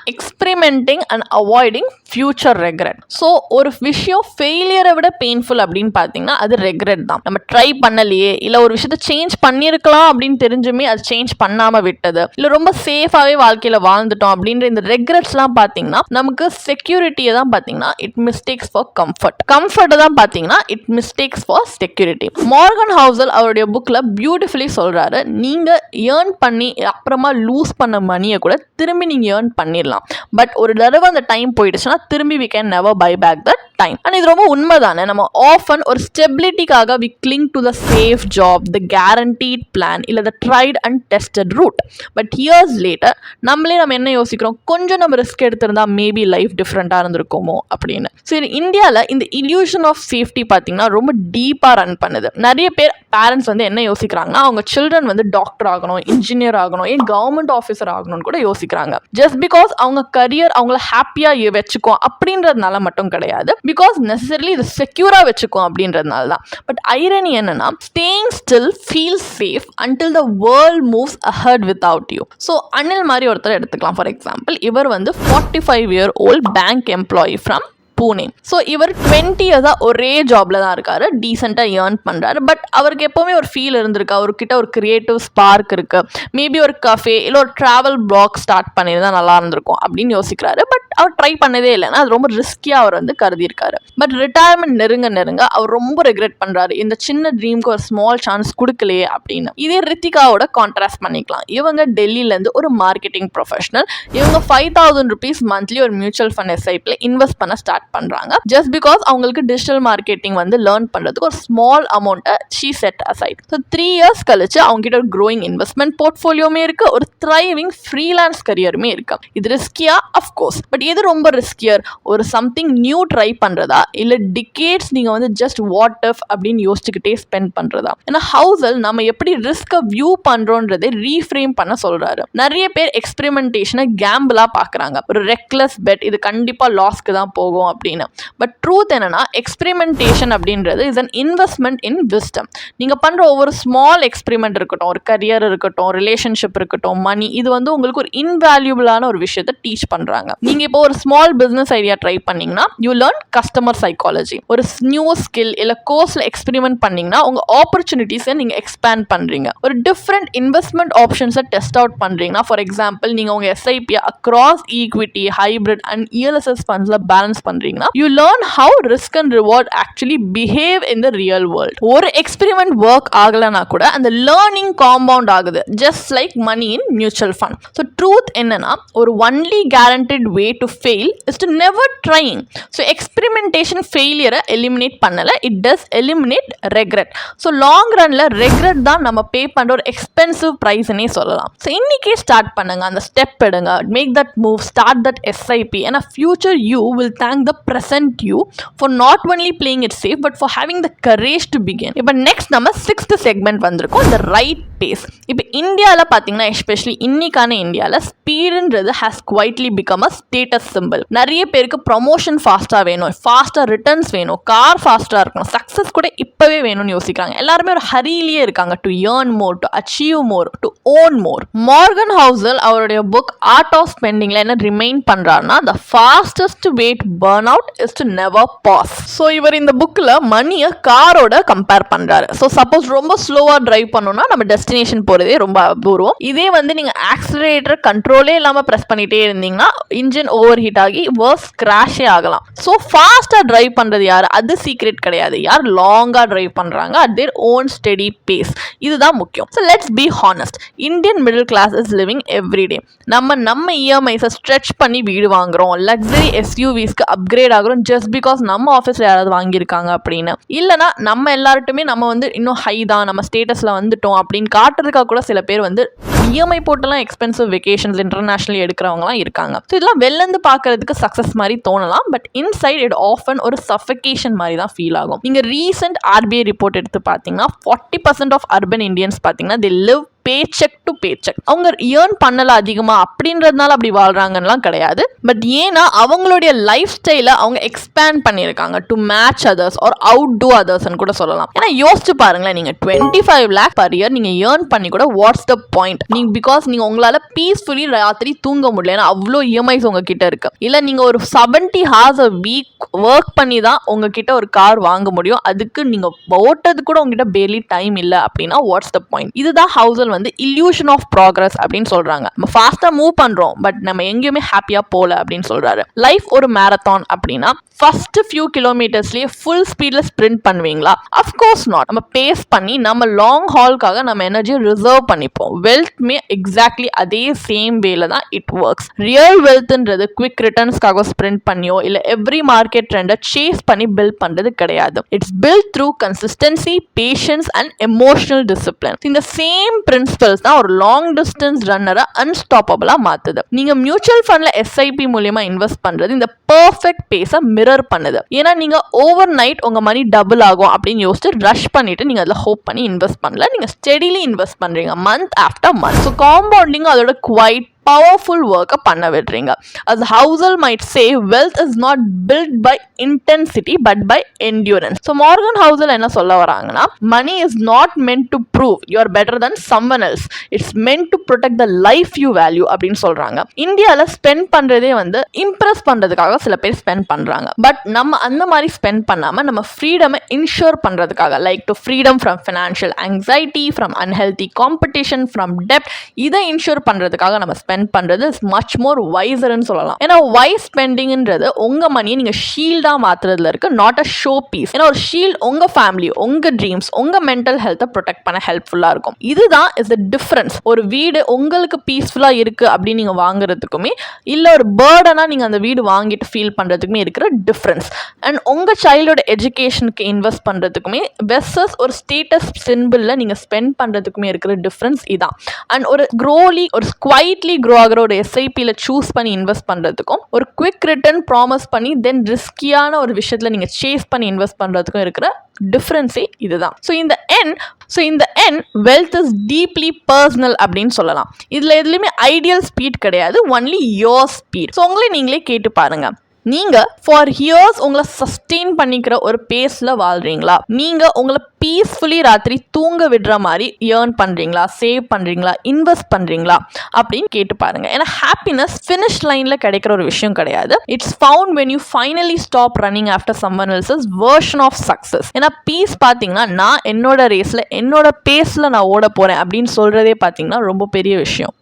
implementing and avoiding future regret so ஒரு விஷயம் ஃபெயிலியரை விட பெயின்ஃபுல் அப்படின்னு பார்த்தீங்கன்னா அது ரெக்ரெட் தான். நம்ம ட்ரை பண்ணலையே இல்லை ஒரு விஷயத்த சேஞ்ச் பண்ணியிருக்கலாம் அப்படின்னு தெரிஞ்சுமே அது சேஞ்ச் பண்ணாமல் விட்டது. இல்லை ரொம்ப சேஃபாகவே வாழ்க்கையில் வாழ்ந்துட்டோம் அப்படின்ற இந்த ரெக்ரெட்ஸ்லாம் பார்த்தீங்கன்னா நமக்கு செக்யூரிட்டியை தான் பார்த்தீங்கன்னா இட் மிஸ்டேக்ஸ் ஃபார் கம்ஃபர்ட் கம்ஃபர்ட்டை தான் பார்த்தீங்கன்னா it mistakes for security Morgan Housel அவருடைய புக்கில் பியூட்டிஃபுல்லி சொல்கிறாரு நீங்கள் ஏர்ன் பண்ணி அப்புறமா லூஸ் பண்ண மணியை கூட திரும்பி நீங்கள் ஏர்ன் பண்ணிடலாம். பட் ஒரு தடவை அந்த டைம் போயிடுச்சுன்னா திரும்பி we can never buy back that time and இது ரொம்ப உண்மைதானே? நம்ம ஆஃபன் ஒரு ஸ்டெபிலிட்டிக்காக we cling to the safe job the guaranteed plan இல்லை the tried and tested route but years later நம்மளே நம்ம என்ன யோசிக்கிறோம்? கொஞ்சம் நம்ம ரிஸ்க் எடுத்திருந்தா மேபி லைஃப் டிஃப்ரெண்ட்டாக இருந்திருக்குமோ அப்படின்னு. சரி இந்தியாவில் இந்த இல்யூஷன் ஆஃப் சேஃப்டி பார்த்தீங்கன்னா ரொம்ப டீப்பாக ரன் பண்ணுது. நிறைய பேர் பேரண்ட்ஸ் வந்து என்ன யோசிக்கிறாங்கன்னா அவங்க சில்ட்ரன் வந்து டாக்டர் ஆகணும் இன்ஜினியர் ஆகணும் ஏன் கவர்மெண்ட் ஆஃபீஸர் ஆகணும்னு கூட யோசிக்கிறாங்க. ஜஸ்ட் பிகாஸ் அவங்க கரியர் அவங்கள ஹாப்பியாக வச்சுக்கும் அப்படின்றதுனால மட்டும் கிடையாது. பிகாஸ் நெசசரிலி இது செக்யூராக வச்சுக்கும் அப்படின்றதுனால தான். பட் ஐரணி என்னன்னா staying still feel safe until the world moves ahead without you so Anil மாதிரி ஒருத்தர் எடுத்துக்கலாம். ஃபார் எக்ஸாம்பிள் இவர் வந்து forty five year old bank employee from Pune so இவர் டுவெண்ட்டி இயர்ஸாக ஒரே ஜாப்ல தான் இருக்காரு. டீசெண்டாக ஏர்ன் பண்ணுறாரு பட் அவருக்கு எப்போவுமே ஒரு ஃபீல் இருந்திருக்கு. அவர்கிட்ட ஒரு கிரியேட்டிவ் ஸ்பார்க் இருக்கு. மேபி ஒரு கஃபே இல்லை ஒரு ட்ராவல் பிளாக் ஸ்டார்ட் பண்ணியிருந்தா நல்லா இருந்திருக்கும் அப்படின்னு யோசிக்கிறாரு. பட் அவர் ட்ரை பண்ணதே இல்லைன்னா அது ரொம்ப ரிஸ்கியாக அவர் வந்து கருதியிருக்காரு. பட் ரிட்டையர்மெண்ட் நெருங்க நெருங்க அவர் ரொம்ப ரெக்ரெட் பண்ணுறாரு இந்த சின்ன ட்ரீம்க்கு ஒரு ஸ்மால் சான்ஸ் கொடுக்கலையே அப்படின்னு. இதே ரித்திகாவோட கான்ட்ராஸ்ட் பண்ணிக்கலாம். இவங்க டெல்லியிலேருந்து ஒரு மார்க்கெட்டிங் ப்ரொஃபஷனல் இவங்க ஃபைவ் தௌசண்ட் ருபீஸ் மந்த்லி ஒரு மியூச்சுவல் ஃபண்ட் எஸ்ஐபியில் இன்வெஸ்ட் பண்ண ஸ்டார்ட் பண்ணுறாங்க ஜஸ்ட் பிகாஸ் அவங்களுக்கு டிஜிட்டல் மார்க்கெட்டிங் வந்து லேர்ன் பண்ணுறதுக்கு ஒரு ஸ்மால் அமௌண்ட்டை she set aside so three years கழிச்சு அவங்க கிட்ட ஒரு க்ரோயிங் இன்வெஸ்ட்மெண்ட் போர்ட்ஃபோலியோமே இருக்கு ஒரு த்ரைவிங் ஃப்ரீலான்ஸ் கரியருமே இருக்கு. இது ரிஸ்கியா அஃப்கோர்ஸ் பட் எது ரொம்ப ரிஸ்கியர் ஒரு சம்திங் நியூ ட்ரை பண்ணுறதா இல்லை டிகேட்ஸ் நீங்கள் வந்து ஜஸ்ட் வாட் இஃப் அப்படின்னு யோசிச்சுக்கிட்டே ஸ்பெண்ட் பண்ணுறதா ஏன்னா ஹவுஸில் நம்ம எப்படி ரிஸ்க்கை வியூ பண்ணுறோன்றதை ரீஃப்ரேம் பண்ண சொல்கிறாரு நிறைய பேர் எக்ஸ்பெரிமெண்டேஷனை கேம்பிளாக பார்க்குறாங்க. ஒரு ரெக்லெஸ் பெட் இது கண்டிப்பாக லாஸ்க்கு தான் போகும் அப்படின்னு. பட் ட்ரூத் என்னென்னா எக்ஸ்பெரிமெண்டேஷன் அப்படின்றது is an investment in wisdom நீங்கள் பண்ணுற ஒவ்வொரு ஸ்மால் எக்ஸ்பெரிமெண்ட் இருக்கட்டும் ஒரு கரியர் இருக்கட்டும் ரிலேஷன்ஷிப் இருக்கட்டும் மணி இது வந்து உங்களுக்கு ஒரு இன்வேல்யூபிளான ஒரு விஷயத்தை டீச் பண்ணுறாங்க நீங்கள் இப்போ ஒரு ஸ்மால் பிஸ்னஸ் ஐடியா ட்ரை பண்ணிங்கன்னா யூ லேர்ன் கஸ்டமர் சைக்காலஜி ஒரு நியூ ஸ்கில் இல்லை கோர்ஸில் எக்ஸ்பெரிமெண்ட் பண்ணிங்கன்னா உங்கள் ஆப்பர்ச்சுனிட்டிஸை நீங்கள் எக்ஸ்பேண்ட் பண்ணுறீங்க ஒரு டிஃப்ரெண்ட் இன்வெஸ்ட்மெண்ட் ஆப்ஷன்ஸை டெஸ்ட் அவுட் பண்ணுறீங்கன்னா ஃபார் எக்ஸாம்பிள் நீங்கள் உங்கள் SIP across equity hybrid and ELSS ஃபண்ட்ஸில் balance பண்ணுறீங்கன்னா you learn how risk and reward actually behave in the real world ஒரு எக்ஸ்பெரிமெண்ட் ஒர்க் ஆகலைன்னா கூட அந்த லேர்னிங் காம்பவுண்ட் ஆகுது. Just like money in mutual fund so truth என்னன்னா ஒரு only guaranteed way to fail is to never trying so experimentation ஃபெயிலியரை eliminate பண்ணலை. It does eliminate regret so long Ranil regret தான் நம்ம pay பண்ணுற ஒரு எக்ஸ்பென்சிவ் ப்ரைஸ்னே சொல்லலாம். So இன்றைக்கே ஸ்டார்ட் பண்ணுங்க. அந்த ஸ்டெப் எடுங்க. Make that move start that SIP ஏன்னா future you will thank the present you for not only playing it safe but for having the courage to begin இப்போ next நம்ம sixth segment வந்திருக்கோம் இந்த right pace இப்போ இந்தியாவில் பார்த்தீங்கன்னா especially இன்னைக்கான இந்தியாவில் ஸ்பீடுன்றது has quietly become a status symbol நிறைய பேருக்கு ப்ரொமோஷன் ஃபாஸ்ட்டாக வேணும் ஃபாஸ்ட்டாக ரிட்டர்ன்ஸ் வேணும் கார் ஃபாஸ்ட்டாக இருக்கணும் சக்ஸஸ் கூட இப்போவே வேணும்னு யோசிக்கிறாங்க. எல்லாருமே ஒரு ஹரியிலேயே இருக்காங்க to earn more to achieve more to own more Morgan Housel அவருடைய புக் ஆர்ட் ஆஃப் ஸ்பெண்டிங்கில் என்ன ரிமைன் பண்ணுறாருன்னா the fastest way burn out is to never pause so இவர் இந்த புக்கில் மணியை காரோட கம்பேர் பண்ணுறாரு ஸோ சப்போஸ் ரொம்ப ஸ்லோவாக ட்ரைவ் பண்ணோம்னா நம்ம டெஸ்டினேஷன் போகிறதே ரொம்ப அபூர்வம். இதே வந்து நீங்கள் ஆக்சிலரேட்டர் கண்ட்ரோலே இல்லாமல் ப்ரெஸ் பண்ணிகிட்டே இருந்தீங்கன்னா இன்ஜின் ஓவர் ஹீட் ஆகி வேர்ஸ் கிராஷே ஆகலாம். ஸோ ஃபாஸ்ட்டாக ட்ரைவ் பண்ணுறது யார்? அது சீக்ரெட் கிடையாது. யார் லாங்காக ட்ரைவ் பண்ணுறாங்க at their own steady pace இதுதான் முக்கியம். So let's be honest Indian middle class is living everyday நம்ம நம்ம இஎம்ஐஸை ஸ்ட்ரெச் பண்ணி வீடு வாங்குறோம். லக்ஸரி எஸ்யூவிஸ்க்கு அப்கிரேட் ஆகுறோம் ஜஸ்ட் பிகாஸ் நம்ம ஆஃபீஸில் யாராவது வாங்கியிருக்காங்க அப்படின்னு. இல்லைனா நம்ம எல்லார்ட்டுமே நம்ம வந்து இன்னும் ஹை தான் நம்ம ஸ்டேட்டஸில் வந்துட்டோம் அப்படின்னு காட்டுறதுக்காக கூட சில பேர் வந்து இஎம்ஐ போட்டுலாம் எக்ஸ்பென்சிவ் வெக்கேஷன்ஸ் இன்டர்நேஷனலி எடுக்கிறவங்கலாம் இருக்காங்க. ஸோ இதெல்லாம் வெளிலேருந்து பார்க்கறதுக்கு சக்ஸஸ் மாதிரி தோணலாம் பட் இன்சைட் இட் ஆஃபன் ஒரு சஃபகேஷன் மாதிரி தான் ஃபீல் ஆகும். நீங்கள் ரீசெண்ட் ஆர்பிஐ ரிப்போர்ட் எடுத்து பார்த்தீங்கன்னா forty percent of urban Indians பார்த்தீங்கன்னா they live paycheck to paycheck அவங்க ஏர்ன் பண்ணல அதிகமா அப்படின்றதுனால அப்படி வாழ்றாங்கலாம் கிடையாது. பட் ஏன்னா அவங்களுடைய லைஃப் ஸ்டைலை அவங்க எக்ஸ்பேண்ட் பண்ணியிருக்காங்க to match others or outdo அதர்ஸ்னு கூட சொல்லலாம். ஏன்னா யோசிச்சு பாருங்களேன் நீங்க twenty five lakh per year நீங்க ஏர்ன் பண்ணி கூட வாட்ஸ் த பாயிண்ட் நீங்க பிகாஸ் நீங்க உங்களால பீஸ்ஃபுல்லி ராத்திரி தூங்க முடியல. ஏன்னா அவ்வளோ இஎம்ஐஸ் உங்ககிட்ட இருக்கு. இல்ல நீங்க ஒரு seventy hours a week work பண்ணி தான் உங்ககிட்ட ஒரு கார் வாங்க முடியும். அதுக்கு நீங்க ஓட்டது கூட உங்ககிட்ட பேர்லி டைம் இல்லை அப்படின்னா வாட்ஸ் த பாயிண்ட் இதுதான் ஹவுசல் வந்து இல்யூஷன் ஆஃப் ப்ராக்ரஸ் அப்படின்னு சொல்றாங்க. நம்ம ஃபாஸ்ட்டாக மூவ் பண்றோம் பட் நம்ம எங்கேயுமே ஹாப்பியாக போகல அப்படின்னு சொல்றாரு. லைஃப் ஒரு மேரத்தான் அப்படின்னா ஃபர்ஸ்ட் ஃபியூ கிலோமீட்டர்ஸ்லேயே ஃபுல் ஸ்பீடில் ஸ்ப்ரிண்ட் பண்ணுவீங்களா? அஃப்கோர்ஸ் நாட் நம்ம பேஸ் பண்ணி நம்ம லாங் ஹால்க்காக நம்ம எனர்ஜியை ரிசர்வ் பண்ணிப்போம். வெல்த்மே எக்ஸாக்ட்லி அதே சேம் வேல தான் இட் ஒர்க்ஸ் ரியல் வெல்த்ன்றது குவிக் ரிட்டர்ன்ஸ்க்காக ஸ்ப்ரிண்ட் பண்ணியோ இல்லை எவ்ரி மார்க்கெட் ட்ரெண்டை சேஸ் பண்ணி பில்ட் பண்ணுறது கிடையாது. It's built through consistency patience and emotional discipline இந்த சேம் பிரின்சிபல்ஸ் தான் ஒரு லாங் டிஸ்டன்ஸ் ரன்னரை அன்ஸ்டாப்பபிளாக மாற்றுது நீங்கள் மியூச்சுவல் ஃபண்டில் எஸ்ஐபி மூலியமாக இன்வெஸ்ட் பண்ணுறது இந்த பர்ஃபெக்ட் பேஸை மிரர் பண்ணுது. ஏன்னா நீங்கள் ஓவர் நைட் உங்கள் மணி டபுள் ஆகும் அப்படின்னு யோசிச்சு ரஷ் பண்ணிவிட்டு நீங்கள் அதில் ஹோப் பண்ணி இன்வெஸ்ட் பண்ணல. நீங்கள் ஸ்டெடிலி இன்வெஸ்ட் பண்ணுறீங்க month after month so compounding அதோட குவைட் பவர்ஃபுல் ஒர்க்கை பண்ண விடுறீங்க. As Housel might say wealth is not built by intensity but by endurance so Morgan Housel என்ன சொல்ல வராங்கன்னா money is not meant to prove you are better than someone else it's meant to protect the life you value அப்படின்னு சொல்கிறாங்க இந்தியாவில் spend பண்ணுறதே வந்து impress பண்ணுறதுக்காக சில பேர் ஸ்பெண்ட் பண்ணுறாங்க பட் நம்ம அந்த மாதிரி ஸ்பெண்ட் பண்ணாம நம்ம ஃப்ரீடமை இன்ஷூர் பண்ணுறதுக்காக like to freedom from financial anxiety from unhealthy competition from டெப்ட் இதை இன்ஷூர் பண்ணுறதுக்காக நம்ம ஸ்பெண்ட் ஸ்பெண்ட் பண்ணுறது இஸ் மச் மோர் வைசர்னு சொல்லலாம். ஏன்னா வைஸ் ஸ்பெண்டிங்ன்றது உங்க மணியை நீங்க ஷீல்டா மாத்துறதுல இருக்கு நாட் அ ஷோ பீஸ் ஏன்னா ஒரு ஷீல்ட் உங்க ஃபேமிலி உங்க ட்ரீம்ஸ் உங்க மென்டல் ஹெல்த்தை ப்ரொடெக்ட் பண்ண ஹெல்ப்ஃபுல்லா இருக்கும். இதுதான் இஸ் த டிஃபரன்ஸ் ஒரு வீடு உங்களுக்கு பீஸ்ஃபுல்லா இருக்கு அப்படின்னு நீங்க வாங்குறதுக்குமே இல்ல ஒரு பேர்டனா நீங்க அந்த வீடு வாங்கிட்டு ஃபீல் பண்றதுக்குமே இருக்கிற டிஃபரன்ஸ் அண்ட் உங்க சைல்டோட எஜுகேஷனுக்கு இன்வெஸ்ட் பண்றதுக்குமே வெர்சஸ் ஒரு ஸ்டேட்டஸ் சிம்பிளில் நீங்க ஸ்பெண்ட் பண்றதுக்குமே இருக்கிற டிஃபரன்ஸ் இதான். அண்ட் ஒரு க்ரோலி ஒரு குவைட்லி க்ரோ ஆகிற ஒரு எஸ்ஐபியில் சூஸ் பண்ணி இன்வெஸ்ட் பண்ணுறதுக்கும் ஒரு குவிக் ரிட்டர்ன் ப்ராமிஸ் பண்ணி தென் ரிஸ்கியான ஒரு விஷயத்தில் நீங்கள் சேஸ் பண்ணி இன்வெஸ்ட் பண்ணுறதுக்கும் இருக்கிற டிஃப்ரென்ஸே இதுதான். So in the end so in the end wealth is deeply personal அப்படின்னு சொல்லலாம். இதில் எதுலேயுமே ஐடியல் ஸ்பீட் கிடையாது ஒன்லி யோர் ஸ்பீட் ஸோ உங்களே நீங்களே கேட்டு பாருங்கள் நீங்கள் ஃபார் ஹியர்ஸ் உங்களை சஸ்டெயின் பண்ணிக்கிற ஒரு பேஸில் வாழ்கிறீங்களா நீங்கள் உங்களை பீஸ்ஃபுல்லி ராத்திரி தூங்க விடுற மாதிரி ஏர்ன் பண்ணுறீங்களா சேவ் பண்ணுறீங்களா இன்வெஸ்ட் பண்ணுறீங்களா அப்படின்னு கேட்டு பாருங்க. ஏன்னா ஹாப்பினஸ் ஃபினிஷ் லைனில் கிடைக்கிற ஒரு விஷயம் கிடையாது. It's found when you finally stop running after someone else's version of success ஏன்னா பீஸ் பார்த்தீங்கன்னா நான் என்னோட ரேஸில் என்னோட பேஸில் நான் ஓட போகிறேன் அப்படின்னு சொல்கிறதே பார்த்தீங்கன்னா ரொம்ப பெரிய விஷயம்.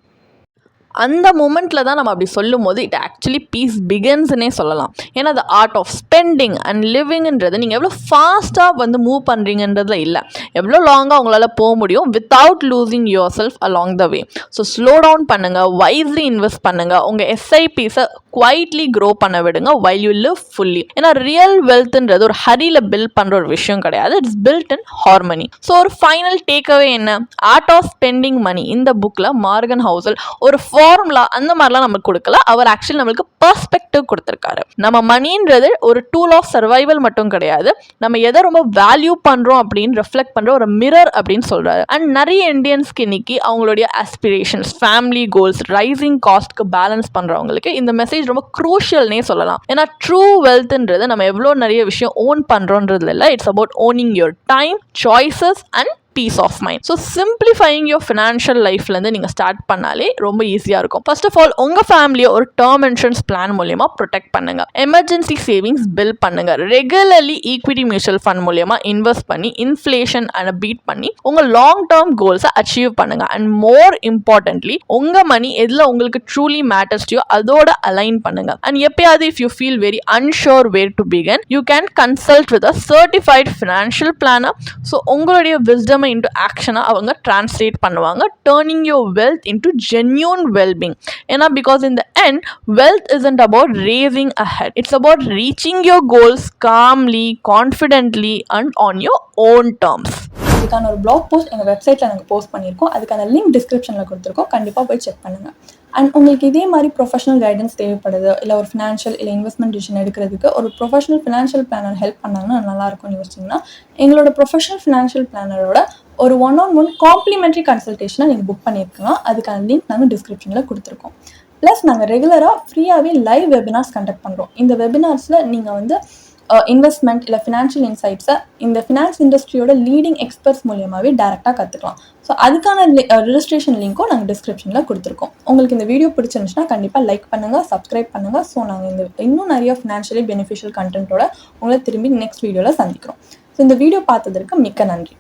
அந்த மூமெண்ட்டில் தான் நம்ம அப்படி சொல்லும் போது இட் ஆக்சுவலி பீஸ் பிகன்ஸ்னே சொல்லலாம். ஏன்னா அது ஆர்ட் ஆஃப் ஸ்பெண்டிங் அண்ட் லிவிங்ன்றது நீங்கள் எவ்வளோ ஃபாஸ்ட்டாக வந்து மூவ் பண்ணுறீங்கன்றதுல இல்லை. எவ்வளோ லாங்காக உங்களால் போக முடியும் without losing yourself along the way so slow down பண்ணுங்கள் வைஸ்லி இன்வெஸ்ட் பண்ணுங்கள் உங்கள் எஸ்ஐபிஸை குவைட்லி க்ரோ பண்ண விடுங்க வைல் யூ லிவ் ஃபுல்லி ஏன்னா ரியல் வெல்த்ன்றது ஒரு ஹரியில் பில்ட் பண்ணுற ஒரு விஷயம் கிடையாது. It's built in harmony so ஒரு ஃபைனல் டேக்அவே என்ன? ஆர்ட் ஆஃப் ஸ்பெண்டிங் மணி இந்த புக்கில் மார்கன் ஹவுசல் ஒரு ஃபார்முலா அந்த மாதிரிலாம் நமக்கு கொடுக்கல. அவர் ஆக்சுவலி நம்மளுக்கு பர்ஸ்பெக்டிவ் கொடுத்துருக்காரு. நம்ம மணின்றது ஒரு டூல் ஆஃப் சர்வைவல் மட்டும் கிடையாது. நம்ம எதை ரொம்ப வேல்யூ பண்ணுறோம் அப்படின்னு ரெஃப்ளெக்ட் பண்ணுற ஒரு மிரர் அப்படின்னு சொல்கிறாரு அண்ட் நிறைய இந்தியன்ஸ்க்கு இன்னைக்கு அவங்களுடைய ஆஸ்பிரேஷன்ஸ் ஃபேமிலி கோல்ஸ் ரைசிங் காஸ்ட்க்கு பேலன்ஸ் பண்ணுறவங்களுக்கு இந்த மெசேஜ் ரொம்ப க்ரூஷியல்னே சொல்லலாம். ஏன்னா ட்ரூ வெல்த்ன்றது நம்ம எவ்வளோ நிறைய விஷயம் ஓன் பண்ணுறோன்றது இல்லை. It's about owning your time choices and peace of mind so simplifying your financial லைஃப்லேருந்து நீங்கள் ஸ்டார்ட் பண்ணாலே ரொம்ப ஈஸியாக இருக்கும். ஃபர்ஸ்ட் ஆஃப் ஆல் உங்கள் ஃபேமிலியை ஒரு டேர்ம் இன்சூரன்ஸ் பிளான் மூலியமாக ப்ரொடெக்ட் பண்ணுங்க. எமர்ஜென்சி சேவிங்ஸ் பில் பண்ணுங்க. ரெகுலர்லி ஈக்விட்டி மியூச்சுவல் ஃபண்ட் மூலியமாக இன்வெஸ்ட் பண்ணி இன்ஃப்ளேஷன் அண்ட் பீட் பண்ணி உங்கள் லாங் டேர்ம் கோல்ஸை அச்சீவ் பண்ணுங்க. அண்ட் மோர் இம்பார்ட்டன்ட்லி உங்கள் மணி எதில் உங்களுக்கு ட்ரூலி மேட்டர்ஸ்டியோ அதோட அலைன் பண்ணுங்க. அண்ட் எப்பயாவது if you feel very unsure where to begin you can consult with a certified financial planner so உங்களுடைய விஸ்டம் இன்டு ஆக்ஷனாக அவங்க டிரான்ஸ்லேட் பண்ணுவாங்க turning your wealth into genuine wellbeing ஏன்னா பிகாஸ் இந்த and wealth isn't about raising ahead it's about reaching your goals calmly confidently and on your own terms இதுக்கான ஒரு block post எங்கள் வெப்சைட்டில் நாங்கள் போஸ்ட் பண்ணியிருக்கோம். அதுக்கான லிங்க் டிஸ்கிரிப்ஷனில் கொடுத்துருக்கோம். கண்டிப்பாக போய் செக் பண்ணுங்கள் அண்ட் உங்களுக்கு இதே மாதிரி ப்ரொஃபஷனல் கைடன்ஸ் தேவைப்படுது இல்லை ஒரு ஃபினான்ஷியல் இல்லை இன்வெஸ்ட்மெண்ட் டிசிஷன் எடுக்கிறதுக்கு ஒரு ப்ரொஃபஷனல் ஃபினான்ஷியல் பிளானர் ஹெல்ப் பண்ணாங்கன்னா நல்லா இருக்கும்னு யோசிச்சிங்கன்னா எங்களோட ப்ரொஃபஷனல் ஃபினான்ஷியல் பிளானரோட ஒரு ஒன் ஆன் ஒன் காம்ப்ளிமெண்ட்ரி கன்சல்டேஷனை நீங்கள் புக் பண்ணியிருக்கலாம். அதுக்கான லிங்க் நாங்கள் டிஸ்கிரிப்ஷனில் கொடுத்துருக்கோம். ப்ளஸ் நாங்கள் ரெகுலராக ஃப்ரீயாகவே லைவ் வெபினார்ஸ் கண்டக்ட் பண்ணுறோம் இந்த வெபினார்ஸில் நீங்கள் வந்து இன்வெஸ்ட்மெண்ட் இல்லை ஃபினான்ஷியல் இன்சைட்ஸை இந்த ஃபினான்ஸ் இண்டஸ்ட்ரியோட லீடிங் எக்ஸ்பர்ட்ஸ் மூலியமாகவே டேரெக்டாக கற்றுக்கலாம் ஸோ அதுக்கான ரிஜிஸ்ட்ரேஷன் லிங்க்கும் நாங்கள் டிஸ்கிரிப்ஷனில் கொடுத்துருக்கோம். உங்களுக்கு இந்த வீடியோ பிடிச்சிருந்துச்சுன்னா கண்டிப்பாக லைக் பண்ணுங்கள் சப்ஸ்கிரைப் பண்ணுங்கள் ஸோ நாங்கள் இந்த இன்னும் நிறைய ஃபினான்ஷியலி பெனிஃபிஷியல் கண்டென்ட்டோட உங்களை திரும்பி நெக்ஸ்ட் வீடியோவில் சந்திக்கிறோம். ஸோ இந்த வீடியோ பார்த்ததற்கு மிக்க நன்றி.